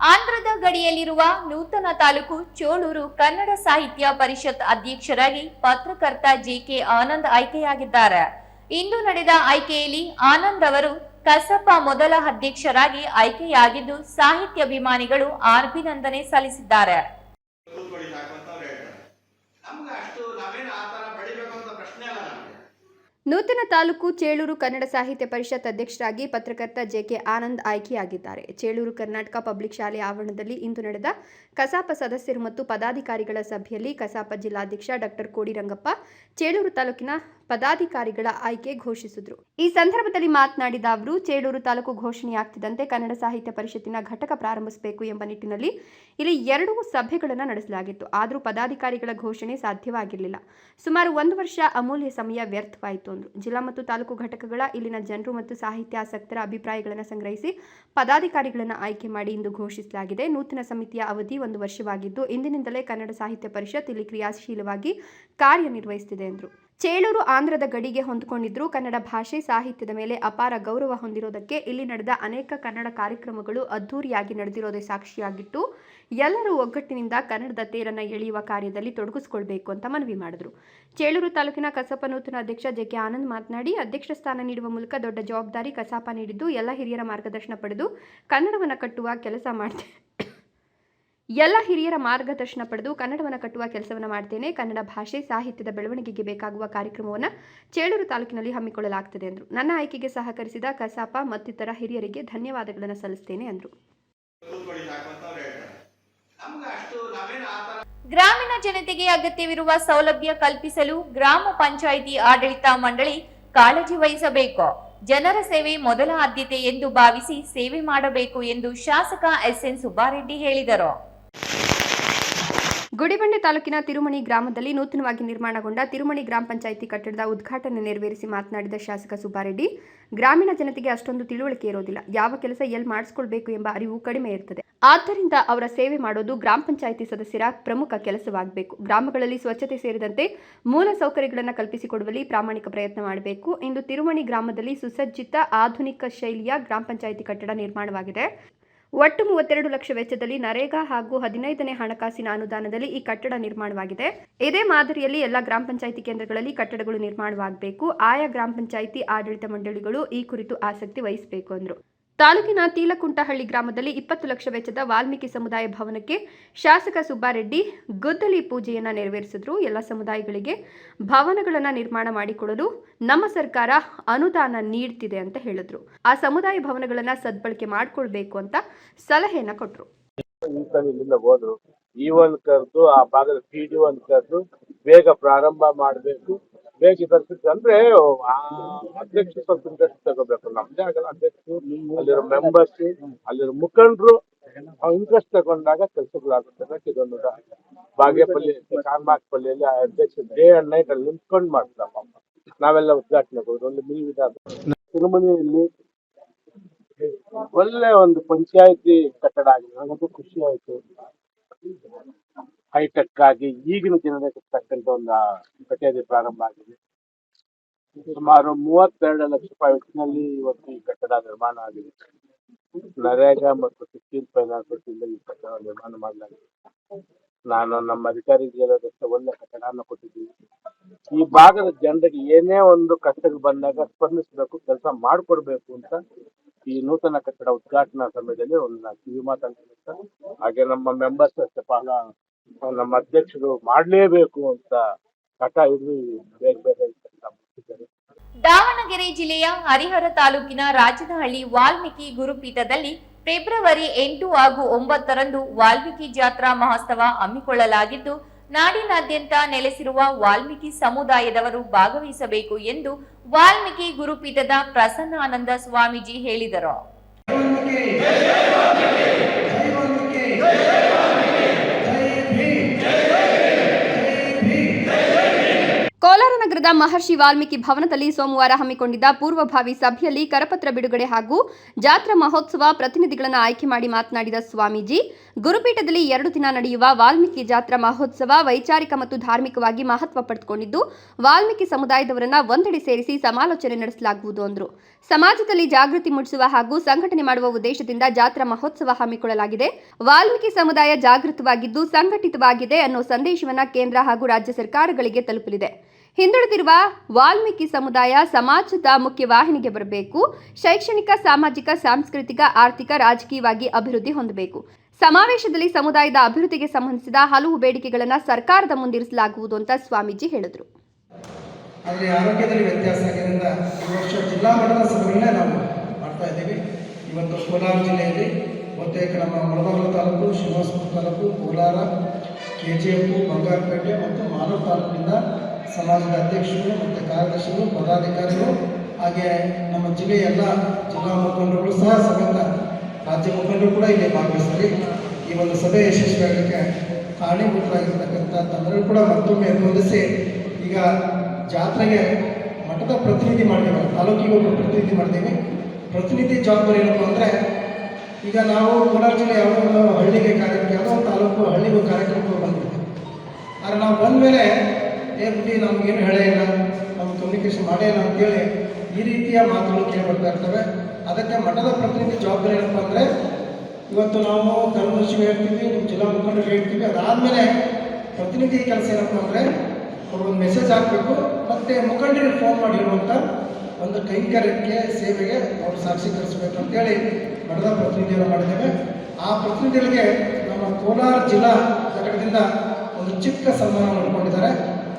ಆಂಧ್ರದ ಗಡಿಯಲ್ಲಿರುವ ನೂತನ ತಾಲೂಕು ಚೋಳೂರು ಕನ್ನಡ ಸಾಹಿತ್ಯ ಪರಿಷತ್ ಅಧ್ಯಕ್ಷರಾಗಿ ಪತ್ರಕರ್ತ ಜೆಕೆ ಆನಂದ್ ಆಯ್ಕೆಯಾಗಿದ್ದಾರೆ. ಇಂದು ನಡೆದ ಆಯ್ಕೆಯಲ್ಲಿ ಆನಂದ್ ಅವರು ಕಸಪ ಮೊದಲ ಅಧ್ಯಕ್ಷರಾಗಿ ಆಯ್ಕೆಯಾಗಿದ್ದು ಸಾಹಿತ್ಯಾಭಿಮಾನಿಗಳು ಅಭಿನಂದನೆ ಸಲ್ಲಿಸಿದ್ದಾರೆ
ನಮ್ಗೆ ಅಷ್ಟು ನಾವೇನು ಆ ಥರ ಬೆಳಿಬೇಕು ಅಂತ ಪ್ರಶ್ನೆ ಅಲ್ಲ ನಮಗೆ
ನೂತನ ತಾಲೂಕು ಚೇಳೂರು ಕನ್ನಡ ಸಾಹಿತ್ಯ ಪರಿಷತ್ ಅಧ್ಯಕ್ಷರಾಗಿ ಪತ್ರಕರ್ತ ಜೆಕೆ ಆನಂದ್ ಆಯ್ಕೆಯಾಗಿದ್ದಾರೆ. ಚೇಳೂರು ಕರ್ನಾಟಕ ಪಬ್ಲಿಕ್ ಶಾಲೆ ಆವರಣದಲ್ಲಿ ಇಂದು ನಡೆದ ಕಸಾಪ ಸದಸ್ಯರು ಮತ್ತು ಪದಾಧಿಕಾರಿಗಳ ಸಭೆಯಲ್ಲಿ ಕಸಾಪ ಜಿಲ್ಲಾಧ್ಯಕ್ಷ ಡಾಕ್ಟರ್ ಕೋಡಿರಂಗಪ್ಪ, ಚೇಳೂರು ತಾಲೂಕಿನ ಪದಾಧಿಕಾರಿಗಳ ಆಯ್ಕೆ ಘೋಷಿಸಿದರು. ಈ ಸಂದರ್ಭದಲ್ಲಿ ಮಾತನಾಡಿದ ಅವರು, ಚೇಳೂರು ತಾಲೂಕು ಘೋಷಣೆಯಾಗ್ತಿದ್ದಂತೆ ಕನ್ನಡ ಸಾಹಿತ್ಯ ಪರಿಷತ್ತಿನ ಘಟಕ ಪ್ರಾರಂಭಿಸಬೇಕು ಎಂಬ ನಿಟ್ಟಿನಲ್ಲಿ ಇಲ್ಲಿ ಎರಡು ಸಭೆಗಳನ್ನು ನಡೆಸಲಾಗಿತ್ತು. ಆದರೂ ಪದಾಧಿಕಾರಿಗಳ ಘೋಷಣೆ ಸಾಧ್ಯವಾಗಿರಲಿಲ್ಲ. ಸುಮಾರು ಒಂದು ವರ್ಷ ಅಮೂಲ್ಯ ಸಮಯ ವ್ಯರ್ಥವಾಯಿತು ಅಂದರು. ಜಿಲ್ಲಾ ಮತ್ತು ತಾಲೂಕು ಘಟಕಗಳ ಇಲ್ಲಿನ ಜನರು ಮತ್ತು ಸಾಹಿತ್ಯಾಸಕ್ತರ ಅಭಿಪ್ರಾಯಗಳನ್ನು ಸಂಗ್ರಹಿಸಿ ಪದಾಧಿಕಾರಿಗಳನ್ನು ಆಯ್ಕೆ ಮಾಡಿ ಇಂದು ಘೋಷಿಸಲಾಗಿದೆ. ನೂತನ ಸಮಿತಿಯ ಅವಧಿ ಒಂದು ವರ್ಷವಾಗಿದ್ದು, ಇಂದಿನಿಂದಲೇ ಕನ್ನಡ ಸಾಹಿತ್ಯ ಪರಿಷತ್ ಇಲ್ಲಿ ಕ್ರಿಯಾಶೀಲವಾಗಿ ಕಾರ್ಯನಿರ್ವಹಿಸುತ್ತಿದೆ ಎಂದರು ಚೇಳೂರು ಆಂಧ್ರದ ಗಡಿಗೆ ಹೊಂದ್ಕೊಂಡಿದ್ರು ಕನ್ನಡ ಭಾಷೆ ಸಾಹಿತ್ಯದ ಮೇಲೆ ಅಪಾರ ಗೌರವ ಹೊಂದಿರೋದಕ್ಕೆ ಇಲ್ಲಿ ನಡೆದ ಅನೇಕ ಕನ್ನಡ ಕಾರ್ಯಕ್ರಮಗಳು ಅದ್ಧೂರಿಯಾಗಿ ನಡೆದಿರೋದೇ ಸಾಕ್ಷಿಯಾಗಿತ್ತು ಎಲ್ಲರೂ ಒಗ್ಗಟ್ಟಿನಿಂದ ಕನ್ನಡದ ತೇರನ್ನು ಎಳೆಯುವ ಕಾರ್ಯದಲ್ಲಿ ತೊಡಗಿಸಿಕೊಳ್ಬೇಕು ಅಂತ ಮನವಿ ಮಾಡಿದ್ರು. ಚೇಳೂರು ತಾಲೂಕಿನ ಕಸಾಪ ನೂತನ ಅಧ್ಯಕ್ಷ ಜೆಕೆ ಆನಂದ್ ಮಾತನಾಡಿ, ಅಧ್ಯಕ್ಷ ಸ್ಥಾನ ನೀಡುವ ಮೂಲಕ ದೊಡ್ಡ ಜವಾಬ್ದಾರಿ ಕಸಾಪ ನೀಡಿದ್ದು ಎಲ್ಲ ಹಿರಿಯರ ಮಾರ್ಗದರ್ಶನ ಪಡೆದು ಕನ್ನಡವನ್ನು ಕಟ್ಟುವ ಕೆಲಸ ಮಾಡ್ತೇನೆ ಎಲ್ಲ ಹಿರಿಯರ ಮಾರ್ಗದರ್ಶನ ಪಡೆದು ಕನ್ನಡವನ್ನು ಕಟ್ಟುವ ಕೆಲಸವನ್ನು ಮಾಡ್ತೇನೆ. ಕನ್ನಡ ಭಾಷೆ, ಸಾಹಿತ್ಯದ ಬೆಳವಣಿಗೆಗೆ ಬೇಕಾಗುವ ಕಾರ್ಯಕ್ರಮವನ್ನು ಚೇಳೂರು ತಾಲೂಕಿನಲ್ಲಿ ಹಮ್ಮಿಕೊಳ್ಳಲಾಗುತ್ತದೆ ಎಂದರು ನನ್ನ ಆಯ್ಕೆಗೆ ಸಹಕರಿಸಿದ ಕಸಾಪ ಮತ್ತಿತರ ಹಿರಿಯರಿಗೆ ಧನ್ಯವಾದಗಳನ್ನು ಸಲ್ಲಿಸ್ತೇನೆ ಎಂದರು
ಗ್ರಾಮೀಣ ಜನತೆಗೆ ಅಗತ್ಯವಿರುವ ಸೌಲಭ್ಯ ಕಲ್ಪಿಸಲು ಗ್ರಾಮ ಪಂಚಾಯಿತಿ ಆಡಳಿತ ಮಂಡಳಿ ಕಾಳಜಿ ವಹಿಸಬೇಕು. ಜನರ ಸೇವೆ ಮೊದಲ ಆದ್ಯತೆ ಎಂದು ಭಾವಿಸಿ ಸೇವೆ ಮಾಡಬೇಕು ಎಂದು ಶಾಸಕ ಎಸ್ಎನ್ ಸುಬ್ಬಾರೆಡ್ಡಿ ಹೇಳಿದರು.
ಗುಡಿಬಂಡೆ ತಾಲೂಕಿನ ತಿರುಮಣಿ ಗ್ರಾಮದಲ್ಲಿ ನೂತನವಾಗಿ ನಿರ್ಮಾಣಗೊಂಡ ತಿರುಮಣಿ ಗ್ರಾಮ ಪಂಚಾಯಿತಿ ಕಟ್ಟಡದ ಉದ್ಘಾಟನೆ ನೆರವೇರಿಸಿ ಮಾತನಾಡಿದ ಶಾಸಕ ಸುಬ್ಬಾರೆಡ್ಡಿ, ಗ್ರಾಮೀಣ ಜನತೆಗೆ ಅಷ್ಟೊಂದು ತಿಳುವಳಿಕೆ ಇರೋದಿಲ್ಲ. ಯಾವ ಕೆಲಸ ಎಲ್ಲಿ ಮಾಡಿಸ್ಕೊಳ್ಬೇಕು ಎಂಬ ಅರಿವು ಕಡಿಮೆ ಇರ್ತದೆ. ಆದ್ದರಿಂದ ಅವರ ಸೇವೆ ಮಾಡೋದು ಗ್ರಾಮ ಪಂಚಾಯಿತಿ ಸದಸ್ಯರ ಪ್ರಮುಖ ಕೆಲಸವಾಗಬೇಕು. ಗ್ರಾಮಗಳಲ್ಲಿ ಸ್ವಚ್ಛತೆ ಸೇರಿದಂತೆ ಮೂಲ ಸೌಕರ್ಯಗಳನ್ನು ಕಲ್ಪಿಸಿಕೊಡುವಲ್ಲಿ ಪ್ರಾಮಾಣಿಕ ಪ್ರಯತ್ನ ಮಾಡಬೇಕು. ಇಂದು ತಿರುಮಣಿ ಗ್ರಾಮದಲ್ಲಿ ಸುಸಜ್ಜಿತ ಆಧುನಿಕ ಶೈಲಿಯ ಗ್ರಾಮ ಪಂಚಾಯಿತಿ ಕಟ್ಟಡ ನಿರ್ಮಾಣವಾಗಿದೆ. ಒಟ್ಟು ಮೂವತ್ತೆರಡು ಲಕ್ಷ ವೆಚ್ಚದಲ್ಲಿ ನರೇಗಾ ಹಾಗೂ ಹದಿನೈದನೇ ಹಣಕಾಸಿನ ಅನುದಾನದಲ್ಲಿ ಈ ಕಟ್ಟಡ ನಿರ್ಮಾಣವಾಗಿದೆ. ಇದೇ ಮಾದರಿಯಲ್ಲಿ ಎಲ್ಲ ಗ್ರಾಮ ಪಂಚಾಯಿತಿ ಕೇಂದ್ರಗಳಲ್ಲಿ ಕಟ್ಟಡಗಳು ನಿರ್ಮಾಣವಾಗಬೇಕು. ಆಯಾ ಗ್ರಾಮ ಪಂಚಾಯಿತಿ, ಆಡಳಿತ ಮಂಡಳಿಗಳು ಈ ಕುರಿತು ಆಸಕ್ತಿ ವಹಿಸಬೇಕು, ಅಂದರು. ತಾಲೂಕಿನ ತೀಲಕುಂಟಹಳ್ಳಿ ಗ್ರಾಮದಲ್ಲಿ ಇಪ್ಪತ್ತು ಲಕ್ಷ ವೆಚ್ಚದ ವಾಲ್ಮೀಕಿ ಸಮುದಾಯ ಭವನಕ್ಕೆ ಶಾಸಕ ಸುಬ್ಬಾರೆಡ್ಡಿ ಗುದ್ದಲಿ ಪೂಜೆಯನ್ನು ನೆರವೇರಿಸಿದ್ರು. ಎಲ್ಲ ಸಮುದಾಯಗಳಿಗೆ ಭವನಗಳನ್ನು ನಿರ್ಮಾಣ ಮಾಡಿಕೊಡಲು ನಮ್ಮ ಸರ್ಕಾರ ಅನುದಾನ ನೀಡ್ತಿದೆ ಅಂತ ಹೇಳಿದ್ರು. ಆ ಸಮುದಾಯ ಭವನಗಳನ್ನ ಸದ್ಬಳಕೆ ಮಾಡಿಕೊಳ್ಬೇಕು ಅಂತ ಸಲಹೆಯನ್ನ ಕೊಟ್ಟರು
ಕರೆದು, ಆ ಭಾಗದ ಬೇಗ ಪ್ರಾರಂಭ ಮಾಡಬೇಕು. ಬೇಗ ಇದರ್ಸಿತ್ತು ಅಂದ್ರೆ ಅಧ್ಯಕ್ಷರು ಅಧ್ಯಕ್ಷ ಸ್ವಲ್ಪ ಇಂಟ್ರೆಸ್ಟ್ ತಗೋಬೇಕು. ನಮ್ದೇ ಆಗಲ್ಲ, ಅಧ್ಯಕ್ಷರು, ಅಲ್ಲಿರೋ ಮೆಂಬರ್ಸ್ ಅಲ್ಲಿರೋ ಮುಖಂಡರು ಇಂಟ್ರೆಸ್ಟ್ ತಗೊಂಡಾಗ ಕೆಲಸಗಳಾಗುತ್ತೆ. ಅನ್ನೋಕೆ ಇದೊಂದು ಬಾಗೇಪಲ್ಲಿ ಆ ಅಧ್ಯಕ್ಷ ಡೇ ಅಂಡ್ ನೈಟ್ ಅಲ್ಲಿ ನಿಂತ್ಕೊಂಡು ಮಾಡ್ತಾರೆ ನಾವೆಲ್ಲ ಉದ್ಘಾಟನೆ ಒಂದು ವಿಧಾನ ತಿರುಮನೆಯಲ್ಲಿ ಒಳ್ಳೆ ಒಂದು ಪಂಚಾಯತಿ ಕಟ್ಟಡ ಆಗಿದೆ. ನನಗೂ ಖುಷಿ ಆಯ್ತು. ಹೈಟೆಕ್ ಆಗಿ ಈಗಿನ ದಿನದಲ್ಲಿ ತಕ್ಕಂತ ಒಂದು ಕಚೇರಿ ಪ್ರಾರಂಭ ಆಗಿದೆ. ಸುಮಾರು ಮೂವತ್ತೆರಡು ಲಕ್ಷ ರೂಪಾಯಿ ವೆಚ್ಚದಲ್ಲಿ ಇವತ್ತು ಈ ಕಟ್ಟಡ ನಿರ್ಮಾಣ ಆಗಿದೆ. ನರೇಗಾ ಮತ್ತು ಸಿಕ್ಸ್ಟೀನ್ ಫೈನಾನ್ಸ್ ವತಿಯಿಂದ ಈ ಕಟ್ಟಡ ನಿರ್ಮಾಣ ಮಾಡಲಾಗಿದೆ. ನಾನು ನಮ್ಮ ಅಧಿಕಾರಿಗೆ ಹೇಳೋದಕ್ಕೆ ಒಳ್ಳೆ ಕಟ್ಟಡವನ್ನು ಕೊಟ್ಟಿದ್ದೀವಿ. ಈ ಭಾಗದ ಜನರಿಗೆ ಏನೇ ಒಂದು ಕಷ್ಟಕ್ಕೆ ಬಂದಾಗ ಸ್ಪಂದಿಸಬೇಕು, ಕೆಲಸ ಮಾಡಿಕೊಡ್ಬೇಕು ಅಂತ ಈ ನೂತನ ಕಟ್ಟಡ ಉದ್ಘಾಟನಾ ಸಮಯದಲ್ಲಿ ಒಂದು ನಾನು ಕಿವಿ ಮಾತಾಡ್ತೀನಿ ಹಾಗೆ ನಮ್ಮ ಮೆಂಬರ್ಸ್ ಅಷ್ಟೇ ಬಹಳ ನಮ್ಮ ಅಧ್ಯಕ್ಷರು ಮಾಡಲೇಬೇಕು ಅಂತ ಕಟ ಇಲ್ಲಿ ಬೇಗ ಬೇಗ
ದಾವಣಗೆರೆ ಜಿಲ್ಲೆಯ ಹರಿಹರ ತಾಲೂಕಿನ ರಾಜನಹಳ್ಳಿ ವಾಲ್ಮೀಕಿ ಗುರುಪೀಠದಲ್ಲಿ ಫೆಬ್ರವರಿ ಎಂಟು ಹಾಗೂ ಒಂಬತ್ತರಂದು ವಾಲ್ಮೀಕಿ ಜಾತ್ರಾ ಮಹೋತ್ಸವ ಹಮ್ಮಿಕೊಳ್ಳಲಾಗಿದ್ದು ನಾಡಿನಾದ್ಯಂತ ನೆಲೆಸಿರುವ ವಾಲ್ಮೀಕಿ ಸಮುದಾಯದವರು ಭಾಗವಹಿಸಬೇಕು ಎಂದು ವಾಲ್ಮೀಕಿ ಗುರುಪೀಠದ ಪ್ರಸನ್ನಾನಂದ ಸ್ವಾಮೀಜಿ ಹೇಳಿದರು.
ಕೋಲಾರ ನಗರದ ಮಹರ್ಷಿ ವಾಲ್ಮೀಕಿ ಭವನದಲ್ಲಿ ಸೋಮವಾರ ಹಮ್ಮಿಕೊಂಡಿದ್ದ ಪೂರ್ವಭಾವಿ ಸಭೆಯಲ್ಲಿ ಕರಪತ್ರ ಬಿಡುಗಡೆ ಹಾಗೂ ಜಾತ್ರಾ ಮಹೋತ್ಸವ ಪ್ರತಿನಿಧಿಗಳನ್ನು ಆಯ್ಕೆ ಮಾಡಿ ಮಾತನಾಡಿದ ಸ್ವಾಮೀಜಿ, ಗುರುಪೀಠದಲ್ಲಿ ಎರಡು ದಿನ ನಡೆಯುವ ವಾಲ್ಮೀಕಿ ಜಾತ್ರಾ ಮಹೋತ್ಸವ ವೈಚಾರಿಕ ಮತ್ತು ಧಾರ್ಮಿಕವಾಗಿ ಮಹತ್ವ ಪಡೆದುಕೊಂಡಿದ್ದು, ವಾಲ್ಮೀಕಿ ಸಮುದಾಯದವರನ್ನ ಒಂದೆಡೆ ಸೇರಿಸಿ ಸಮಾಲೋಚನೆ ನಡೆಸಲಾಗುವುದು ಅಂದರು. ಸಮಾಜದಲ್ಲಿ ಜಾಗೃತಿ ಮೂಡಿಸುವ ಹಾಗೂ ಸಂಘಟನೆ ಮಾಡುವ ಉದ್ದೇಶದಿಂದ ಜಾತ್ರಾ ಮಹೋತ್ಸವ ಹಮ್ಮಿಕೊಳ್ಳಲಾಗಿದೆ. ವಾಲ್ಮೀಕಿ ಸಮುದಾಯ ಜಾಗೃತವಾಗಿದ್ದು ಸಂಘಟಿತವಾಗಿದೆ ಅನ್ನೋ ಸಂದೇಶವನ್ನು ಕೇಂದ್ರ ಹಾಗೂ ರಾಜ್ಯ ಸರ್ಕಾರಗಳಿಗೆ ತಲುಪಲಿದೆ. ಹಿಂದುಳಿದಿರುವ ವಾಲ್ಮೀಕಿ ಸಮುದಾಯ ಸಮಾಜದ ಮುಖ್ಯವಾಹಿನಿಗೆ ಬರಬೇಕು. ಶೈಕ್ಷಣಿಕ, ಸಾಮಾಜಿಕ, ಸಾಂಸ್ಕೃತಿಕ, ಆರ್ಥಿಕ, ರಾಜಕೀಯವಾಗಿ ಅಭಿವೃದ್ಧಿ ಹೊಂದಬೇಕು. ಸಮಾವೇಶದಲ್ಲಿ ಸಮುದಾಯದ ಅಭಿವೃದ್ಧಿಗೆ ಸಂಬಂಧಿಸಿದ ಹಲವು ಬೇಡಿಕೆಗಳನ್ನು ಸರ್ಕಾರದ ಮುಂದಿರಿಸಲಾಗುವುದು ಅಂತ ಸ್ವಾಮೀಜಿ ಹೇಳಿದರು.
ಆದರೆ ಆರೋಗ್ಯದಲ್ಲಿ ವ್ಯತ್ಯಾಸ ಆಗಿದ್ದರಿಂದ ಈ ವರ್ಷ ಜಿಲ್ಲಾ ಮಟ್ಟದ ಸಭೆಗಳನ್ನೇ ನಾವು ಮಾಡ್ತಾ ಇದ್ದೀವಿ. ಇವತ್ತು ಕೋಲಾರ ಜಿಲ್ಲೆಯಲ್ಲಿ ಬಹುತೇಕ ನಮ್ಮ Mulbagal taluk Srinivaspur taluk, Kolar, K G F Bangarpet ಮತ್ತು ಮಾನವ ತಾಲೂಕಿನಿಂದ ಸಮಾಜದ ಅಧ್ಯಕ್ಷರು ಮತ್ತು ಕಾರ್ಯದರ್ಶಿಗಳು, ಪದಾಧಿಕಾರಿಗಳು, ಹಾಗೆ ನಮ್ಮ ಜಿಲ್ಲೆಯ ಎಲ್ಲ ಜಿಲ್ಲಾ ಮುಖಂಡರುಗಳು ಸಹ ಸಮೇತ ರಾಜ್ಯ ಮುಖಂಡರು ಕೂಡ ಇಲ್ಲಿ ಭಾಗವಹಿಸ್ತಾರೆ ಈ ಒಂದು ಸಭೆ ಯಶಸ್ವಿಯಾಗಲಿಕ್ಕೆ ಕಾರಣೀಭೂತರಾಗಿರ್ತಕ್ಕಂಥ ತಮ್ಮರು ಕೂಡ ಮತ್ತೊಮ್ಮೆ ಅಭಿನಂದಿಸಿ, ಈಗ ಜಾತ್ರೆಗೆ ಮಠದ ಪ್ರತಿನಿಧಿ ಮಾಡ್ತೀವಿ, ತಾಲೂಕಿಗೆ ಒಬ್ಬರು ಪ್ರತಿನಿಧಿ ಮಾಡ್ತೀವಿ. ಪ್ರತಿನಿಧಿ ಜವಾಬ್ದಾರಿ ಏನಪ್ಪ ಅಂದರೆ, ಈಗ ನಾವು ಕೋಲಾರ ಜಿಲ್ಲೆ ಯಾವುದೋ ಒಂದು ಹಳ್ಳಿಗೆ ಕಾರ್ಯಕ್ರಮ, ಯಾವುದೋ ತಾಲೂಕು ಹಳ್ಳಿಗೂ ಕಾರ್ಯಕ್ರಮಕ್ಕೆ ಬಂದಿದೆ ಆದರೆ ನಾವು ಬಂದ ಮೇಲೆ ಏ ಬುದ್ಧಿ ನಮಗೇನು ಹೇಳೇ ಇಲ್ಲ ನಾವು ಕಮ್ಯುನಿಕೇಷನ್ ಮಾಡೇ ಇಲ್ಲ ಅಂತೇಳಿ ಈ ರೀತಿಯ ಮಾತುಗಳು ಕೇಳಿಬರ್ತಾ ಇರ್ತವೆ. ಅದಕ್ಕೆ ಮಠದ ಪ್ರತಿನಿಧಿ ಜವಾಬ್ದಾರಿ ಏನಪ್ಪ ಅಂದರೆ, ಇವತ್ತು ನಾವು ಕರ್ಮದರ್ಶಿಗೆ ಹೇಳ್ತೀವಿ ನಿಮ್ಮ ಜಿಲ್ಲಾ ಮುಖಂಡರಿಗೆ ಹೇಳ್ತೀವಿ, ಅದಾದಮೇಲೆ ಪ್ರತಿನಿಧಿ ಕೆಲಸ ಏನಪ್ಪ ಅಂದರೆ, ಅವ್ರಿಗೊಂದು ಒಂದು ಮೆಸೇಜ್ ಹಾಕಬೇಕು, ಮತ್ತು ಮುಖಂಡರಿಗೆ ಫೋನ್ ಮಾಡಿರುವಂಥ ಒಂದು ಕೈಂಕರ್ಯಕ್ಕೆ, ಸೇವೆಗೆ ಅವರು ಸಾಕ್ಷೀಕರಿಸಬೇಕು ಅಂತೇಳಿ ಮಠದ ಪ್ರತಿನಿಧಿಯನ್ನು ಮಾಡಿದ್ದೇವೆ. ಆ ಪ್ರತಿನಿಧಿಗಳಿಗೆ ನಮ್ಮ ಕೋಲಾರ ಜಿಲ್ಲಾ ಘಟಕದಿಂದ ಒಂದು ಚಿಕ್ಕ ಸನ್ಮಾನ ಮಾಡಿಕೊಂಡಿದ್ದಾರೆ.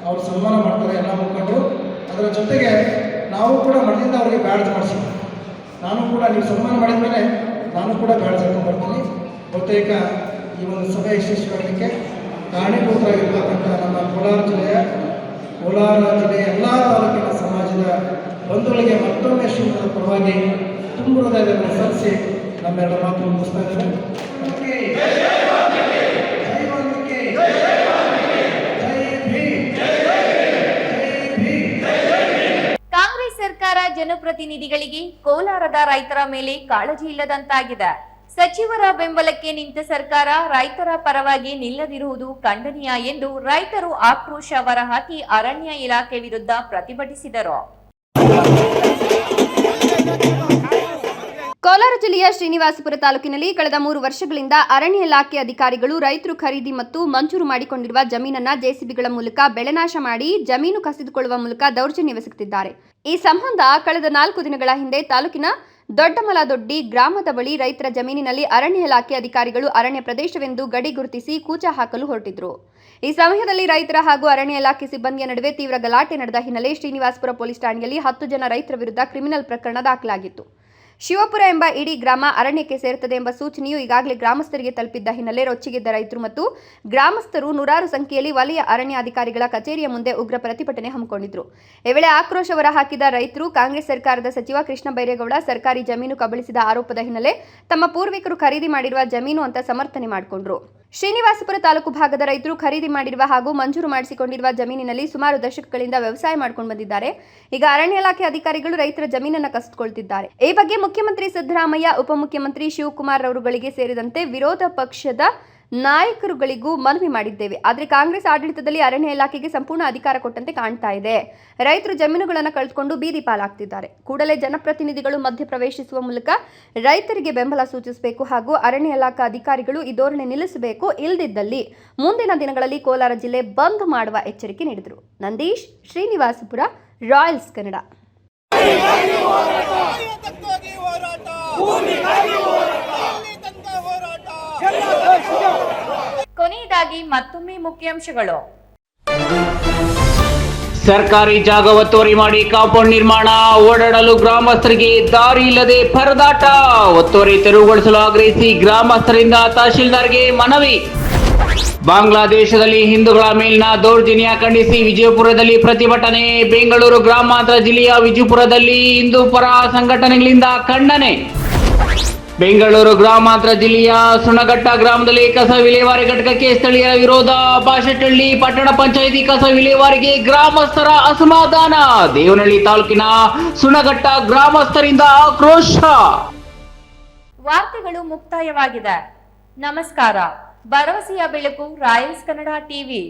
ಅವರು ಸನ್ಮಾನ ಮಾಡ್ತಾರೆ ಎಲ್ಲ ಮುಖಂಡರು. ಅದರ ಜೊತೆಗೆ ನಾವು ಕೂಡ ಮಠದಿಂದ ಅವರಿಗೆ ಬ್ಯಾಡ್ಜ್ ಮಾಡಿಸಿದ್ವಿ. ನಾನು ಕೂಡ ನೀವು ಸನ್ಮಾನ ಮಾಡಿದ ಮೇಲೆ ನಾನು ಕೂಡ ಬ್ಯಾಡ್ಜ್ ಹಾಕೊಂಡು ಬಹುತೇಕ ಈ ಒಂದು ಸಭೆ ಯಶಸ್ವಿಯಾಗಲಿಕ್ಕೆ ಕಾರಣೀಭೂತರಾಗಿರ್ತಕ್ಕಂಥ ನಮ್ಮ ಕೋಲಾರ ಜಿಲ್ಲೆಯ ಕೋಲಾರ ಜಿಲ್ಲೆಯ ಎಲ್ಲ ತಾಲೂಕಿನ ಸಮಾಜದ ಬಂಧುಗಳಿಗೆ ಮತ್ತೊಮ್ಮೆ ಶ್ರೀಮಂತರ ಪರವಾಗಿ ತುಂಬ ಹೃದಯದಲ್ಲಿ ಸಲ್ಲಿಸಿ ನಮ್ಮೆಲ್ಲ ಮಾತು ಮುಗಿಸ್ತಾ ಇದ್ದೇವೆ
ಜನಪ್ರತಿನಿಧಿಗಳಿಗೆ ಕೋಲಾರದ ರೈತರ ಮೇಲೆ ಕಾಳಜಿ ಇಲ್ಲದಂತಾಗಿದೆ. ಸಚಿವರ ಬೆಂಬಲಕ್ಕೆ ನಿಂತ ಸರ್ಕಾರ ರೈತರ ಪರವಾಗಿ ನಿಲ್ಲದಿರುವುದು ಖಂಡನೀಯ ಎಂದು ರೈತರು ಆಕ್ರೋಶ ಹೊರಹಾಕಿ ಅರಣ್ಯ ಇಲಾಖೆ ವಿರುದ್ಧ ಪ್ರತಿಭಟಿಸಿದರು.
ಕೋಲಾರ ಜಿಲ್ಲೆಯ ಶ್ರೀನಿವಾಸಪುರ ತಾಲೂಕಿನಲ್ಲಿ ಕಳೆದ ಮೂರು ವರ್ಷಗಳಿಂದ ಅರಣ್ಯ ಇಲಾಖೆ ಅಧಿಕಾರಿಗಳು ರೈತರು ಖರೀದಿ ಮತ್ತು ಮಂಜೂರು ಮಾಡಿಕೊಂಡಿರುವ ಜಮೀನನ್ನ ಜೆಸಿಬಿಗಳ ಮೂಲಕ ಬೆಳೆನಾಶ ಮಾಡಿ ಜಮೀನು ಕಸಿದುಕೊಳ್ಳುವ ಮೂಲಕ ದೌರ್ಜನ್ಯ ದೌರ್ಜನ್ಯವೆಸಗುತ್ತಿದ್ದಾರೆ ಈ ಸಂಬಂಧ ಕಳೆದ ನಾಲ್ಕು ದಿನಗಳ ಹಿಂದೆ ತಾಲೂಕಿನ ದೊಡ್ಡಮಲದೊಡ್ಡಿ ಗ್ರಾಮದ ಬಳಿ ರೈತರ ಜಮೀನಿನಲ್ಲಿ ಅರಣ್ಯ ಇಲಾಖೆ ಅಧಿಕಾರಿಗಳು ಅರಣ್ಯ ಪ್ರದೇಶವೆಂದು ಗಡಿ ಗುರುತಿಸಿ ಕೂಚ ಹಾಕಲು ಹೊರಟಿದ್ರು. ಈ ಸಮಯದಲ್ಲಿ ರೈತರ ಹಾಗೂ ಅರಣ್ಯ ಇಲಾಖೆ ಸಿಬ್ಬಂದಿಯ ನಡುವೆ ತೀವ್ರ ಗಲಾಟೆ ನಡೆದ ಹಿನ್ನೆಲೆ ಶ್ರೀನಿವಾಸಪುರ ಪೊಲೀಸ್ ಠಾಣೆಯಲ್ಲಿ ಹತ್ತು ಜನ ರೈತರ ವಿರುದ್ಧ ಕ್ರಿಮಿನಲ್ ಪ್ರಕರಣ ದಾಖಲಾಗಿತ್ತು. ಶಿವಪುರ ಎಂಬ ಇಡೀ ಗ್ರಾಮ ಅರಣ್ಯಕ್ಕೆ ಸೇರುತ್ತದೆ ಎಂಬ ಸೂಚನೆಯು ಈಗಾಗಲೇ ಗ್ರಾಮಸ್ಥರಿಗೆ ತಲುಪಿದ್ದ ಹಿನ್ನೆಲೆ ರೊಚ್ಚಿಗೆದ್ದ ರೈತರು ಮತ್ತು ಗ್ರಾಮಸ್ಥರು ನೂರಾರು ಸಂಖ್ಯೆಯಲ್ಲಿ ವಲಯ ಅರಣ್ಯಾಧಿಕಾರಿಗಳ ಕಚೇರಿಯ ಮುಂದೆ ಉಗ್ರ ಪ್ರತಿಭಟನೆ ಹಮ್ಮಿಕೊಂಡಿದ್ರು. ಈ ವೇಳೆ ಆಕ್ರೋಶ ಹೊರಹಾಕಿದ ರೈತರು, ಕಾಂಗ್ರೆಸ್ ಸರ್ಕಾರದ ಸಚಿವ ಕೃಷ್ಣ ಬೈರೇಗೌಡ, ಸರ್ಕಾರಿ ಜಮೀನು ಕಬಳಿಸಿದ ಆರೋಪದ ಹಿನ್ನೆಲೆ ತಮ್ಮ ಪೂರ್ವಿಕರು ಖರೀದಿ ಮಾಡಿರುವ ಜಮೀನು ಅಂತ ಸಮರ್ಥನೆ ಮಾಡಿಕೊಂಡ್ರು. ಶ್ರೀನಿವಾಸಪುರ ತಾಲೂಕು ಭಾಗದ ರೈತರು ಖರೀದಿ ಮಾಡಿರುವ ಹಾಗೂ ಮಂಜೂರು ಮಾಡಿಸಿಕೊಂಡಿರುವ ಜಮೀನಿನಲ್ಲಿ ಸುಮಾರು ದಶಕಗಳಿಂದ ವ್ಯವಸಾಯ ಮಾಡ್ಕೊಂಡು ಬಂದಿದ್ದಾರೆ. ಈಗ ಅರಣ್ಯ ಇಲಾಖೆ ಅಧಿಕಾರಿಗಳು ರೈತರ ಜಮೀನನ್ನ ಕಸಿದುಕೊಳ್ತಿದ್ದಾರೆ. ಈ ಬಗ್ಗೆ ಮುಖ್ಯಮಂತ್ರಿ ಸಿದ್ದರಾಮಯ್ಯ, ಉಪಮುಖ್ಯಮಂತ್ರಿ ಶಿವಕುಮಾರ್ ಅವರುಗಳಿಗೆ ಸೇರಿದಂತೆ ವಿರೋಧ ಪಕ್ಷದ ನಾಯಕರುಗಳಿಗೂ ಮನವಿ ಮಾಡಿದ್ದೇವೆ. ಆದರೆ ಕಾಂಗ್ರೆಸ್ ಆಡಳಿತದಲ್ಲಿ ಅರಣ್ಯ ಇಲಾಖೆಗೆ ಸಂಪೂರ್ಣ ಅಧಿಕಾರ ಕೊಟ್ಟಂತೆ ಕಾಣ್ತಾ ಇದೆ. ರೈತರು ಜಮೀನುಗಳನ್ನು ಕಳೆದುಕೊಂಡು ಬೀದಿ ಪಾಲಾಗ್ತಿದ್ದಾರೆ. ಕೂಡಲೇ ಜನಪ್ರತಿನಿಧಿಗಳು ಮಧ್ಯಪ್ರವೇಶಿಸುವ ಮೂಲಕ ರೈತರಿಗೆ ಬೆಂಬಲ ಸೂಚಿಸಬೇಕು ಹಾಗೂ ಅರಣ್ಯ ಇಲಾಖಾ ಅಧಿಕಾರಿಗಳು ಈ ಧೋರಣೆ ನಿಲ್ಲಿಸಬೇಕು ಇಲ್ಲದಿದ್ದಲ್ಲಿ ಮುಂದಿನ ದಿನಗಳಲ್ಲಿ ಕೋಲಾರ ಜಿಲ್ಲೆ ಬಂದ್ ಮಾಡುವ ಎಚ್ಚರಿಕೆ ನೀಡಿದರು. ನಂದೀಶ್, ಶ್ರೀನಿವಾಸಪುರ, ರಾಯಲ್ಸ್ ಕನ್ನಡ.
ಕೊನೆಯದಾಗಿ ಮತ್ತೊಮ್ಮೆ ಮುಖ್ಯಾಂಶಗಳು.
ಸರ್ಕಾರಿ ಜಾಗ ಒತ್ತುವರಿ ಮಾಡಿ ಕಾಂಪೌಂಡ್ ನಿರ್ಮಾಣ, ಓಡಾಡಲು ಗ್ರಾಮಸ್ಥರಿಗೆ ದಾರಿ ಇಲ್ಲದೆ ಪರದಾಟ. ಒತ್ತುವರಿ ತೆರವುಗೊಳಿಸಲು ಆಗ್ರಹಿಸಿ ಗ್ರಾಮಸ್ಥರಿಂದ ತಹಶೀಲ್ದಾರ್ಗೆ ಮನವಿ. ಬಾಂಗ್ಲಾದೇಶದಲ್ಲಿ ಹಿಂದೂಗಳ ಮೇಲಿನ ದೌರ್ಜನ್ಯ ಖಂಡಿಸಿ ವಿಜಯಪುರದಲ್ಲಿ ಪ್ರತಿಭಟನೆ. ಬೆಂಗಳೂರು ಗ್ರಾಮಾಂತರ ಜಿಲ್ಲೆಯ ವಿಜಯಪುರದಲ್ಲಿ ಹಿಂದೂ ಪರ ಸಂಘಟನೆಗಳಿಂದ ಖಂಡನೆ. ಬೆಂಗಳೂರು ಗ್ರಾಮಾಂತರ ಜಿಲ್ಲೆಯ ಸುಣಘಟ್ಟ ಗ್ರಾಮದಲ್ಲಿ ಕಸ ವಿಲೇವಾರಿ ಘಟಕಕ್ಕೆ ಸ್ಥಳೀಯ ವಿರೋಧ. ಬಾಶೆಟ್ಟಹಳ್ಳಿ ಪಟ್ಟಣ ಪಂಚಾಯಿತಿ ಕಸ ವಿಲೇವಾರಿಗೆ ಗ್ರಾಮಸ್ಥರ ಅಸಮಾಧಾನ. ದೇವನಹಳ್ಳಿ ತಾಲೂಕಿನ ಸುಣಘಟ್ಟ ಗ್ರಾಮಸ್ಥರಿಂದ ಆಕ್ರೋಶ.
ವಾರ್ತೆಗಳು ಮುಕ್ತಾಯವಾಗಿದೆ. ನಮಸ್ಕಾರ. ಭರವಸೆಯ ಬೆಳಕು ರಾಯಲ್ಸ್ ಕನ್ನಡ ಟಿವಿ.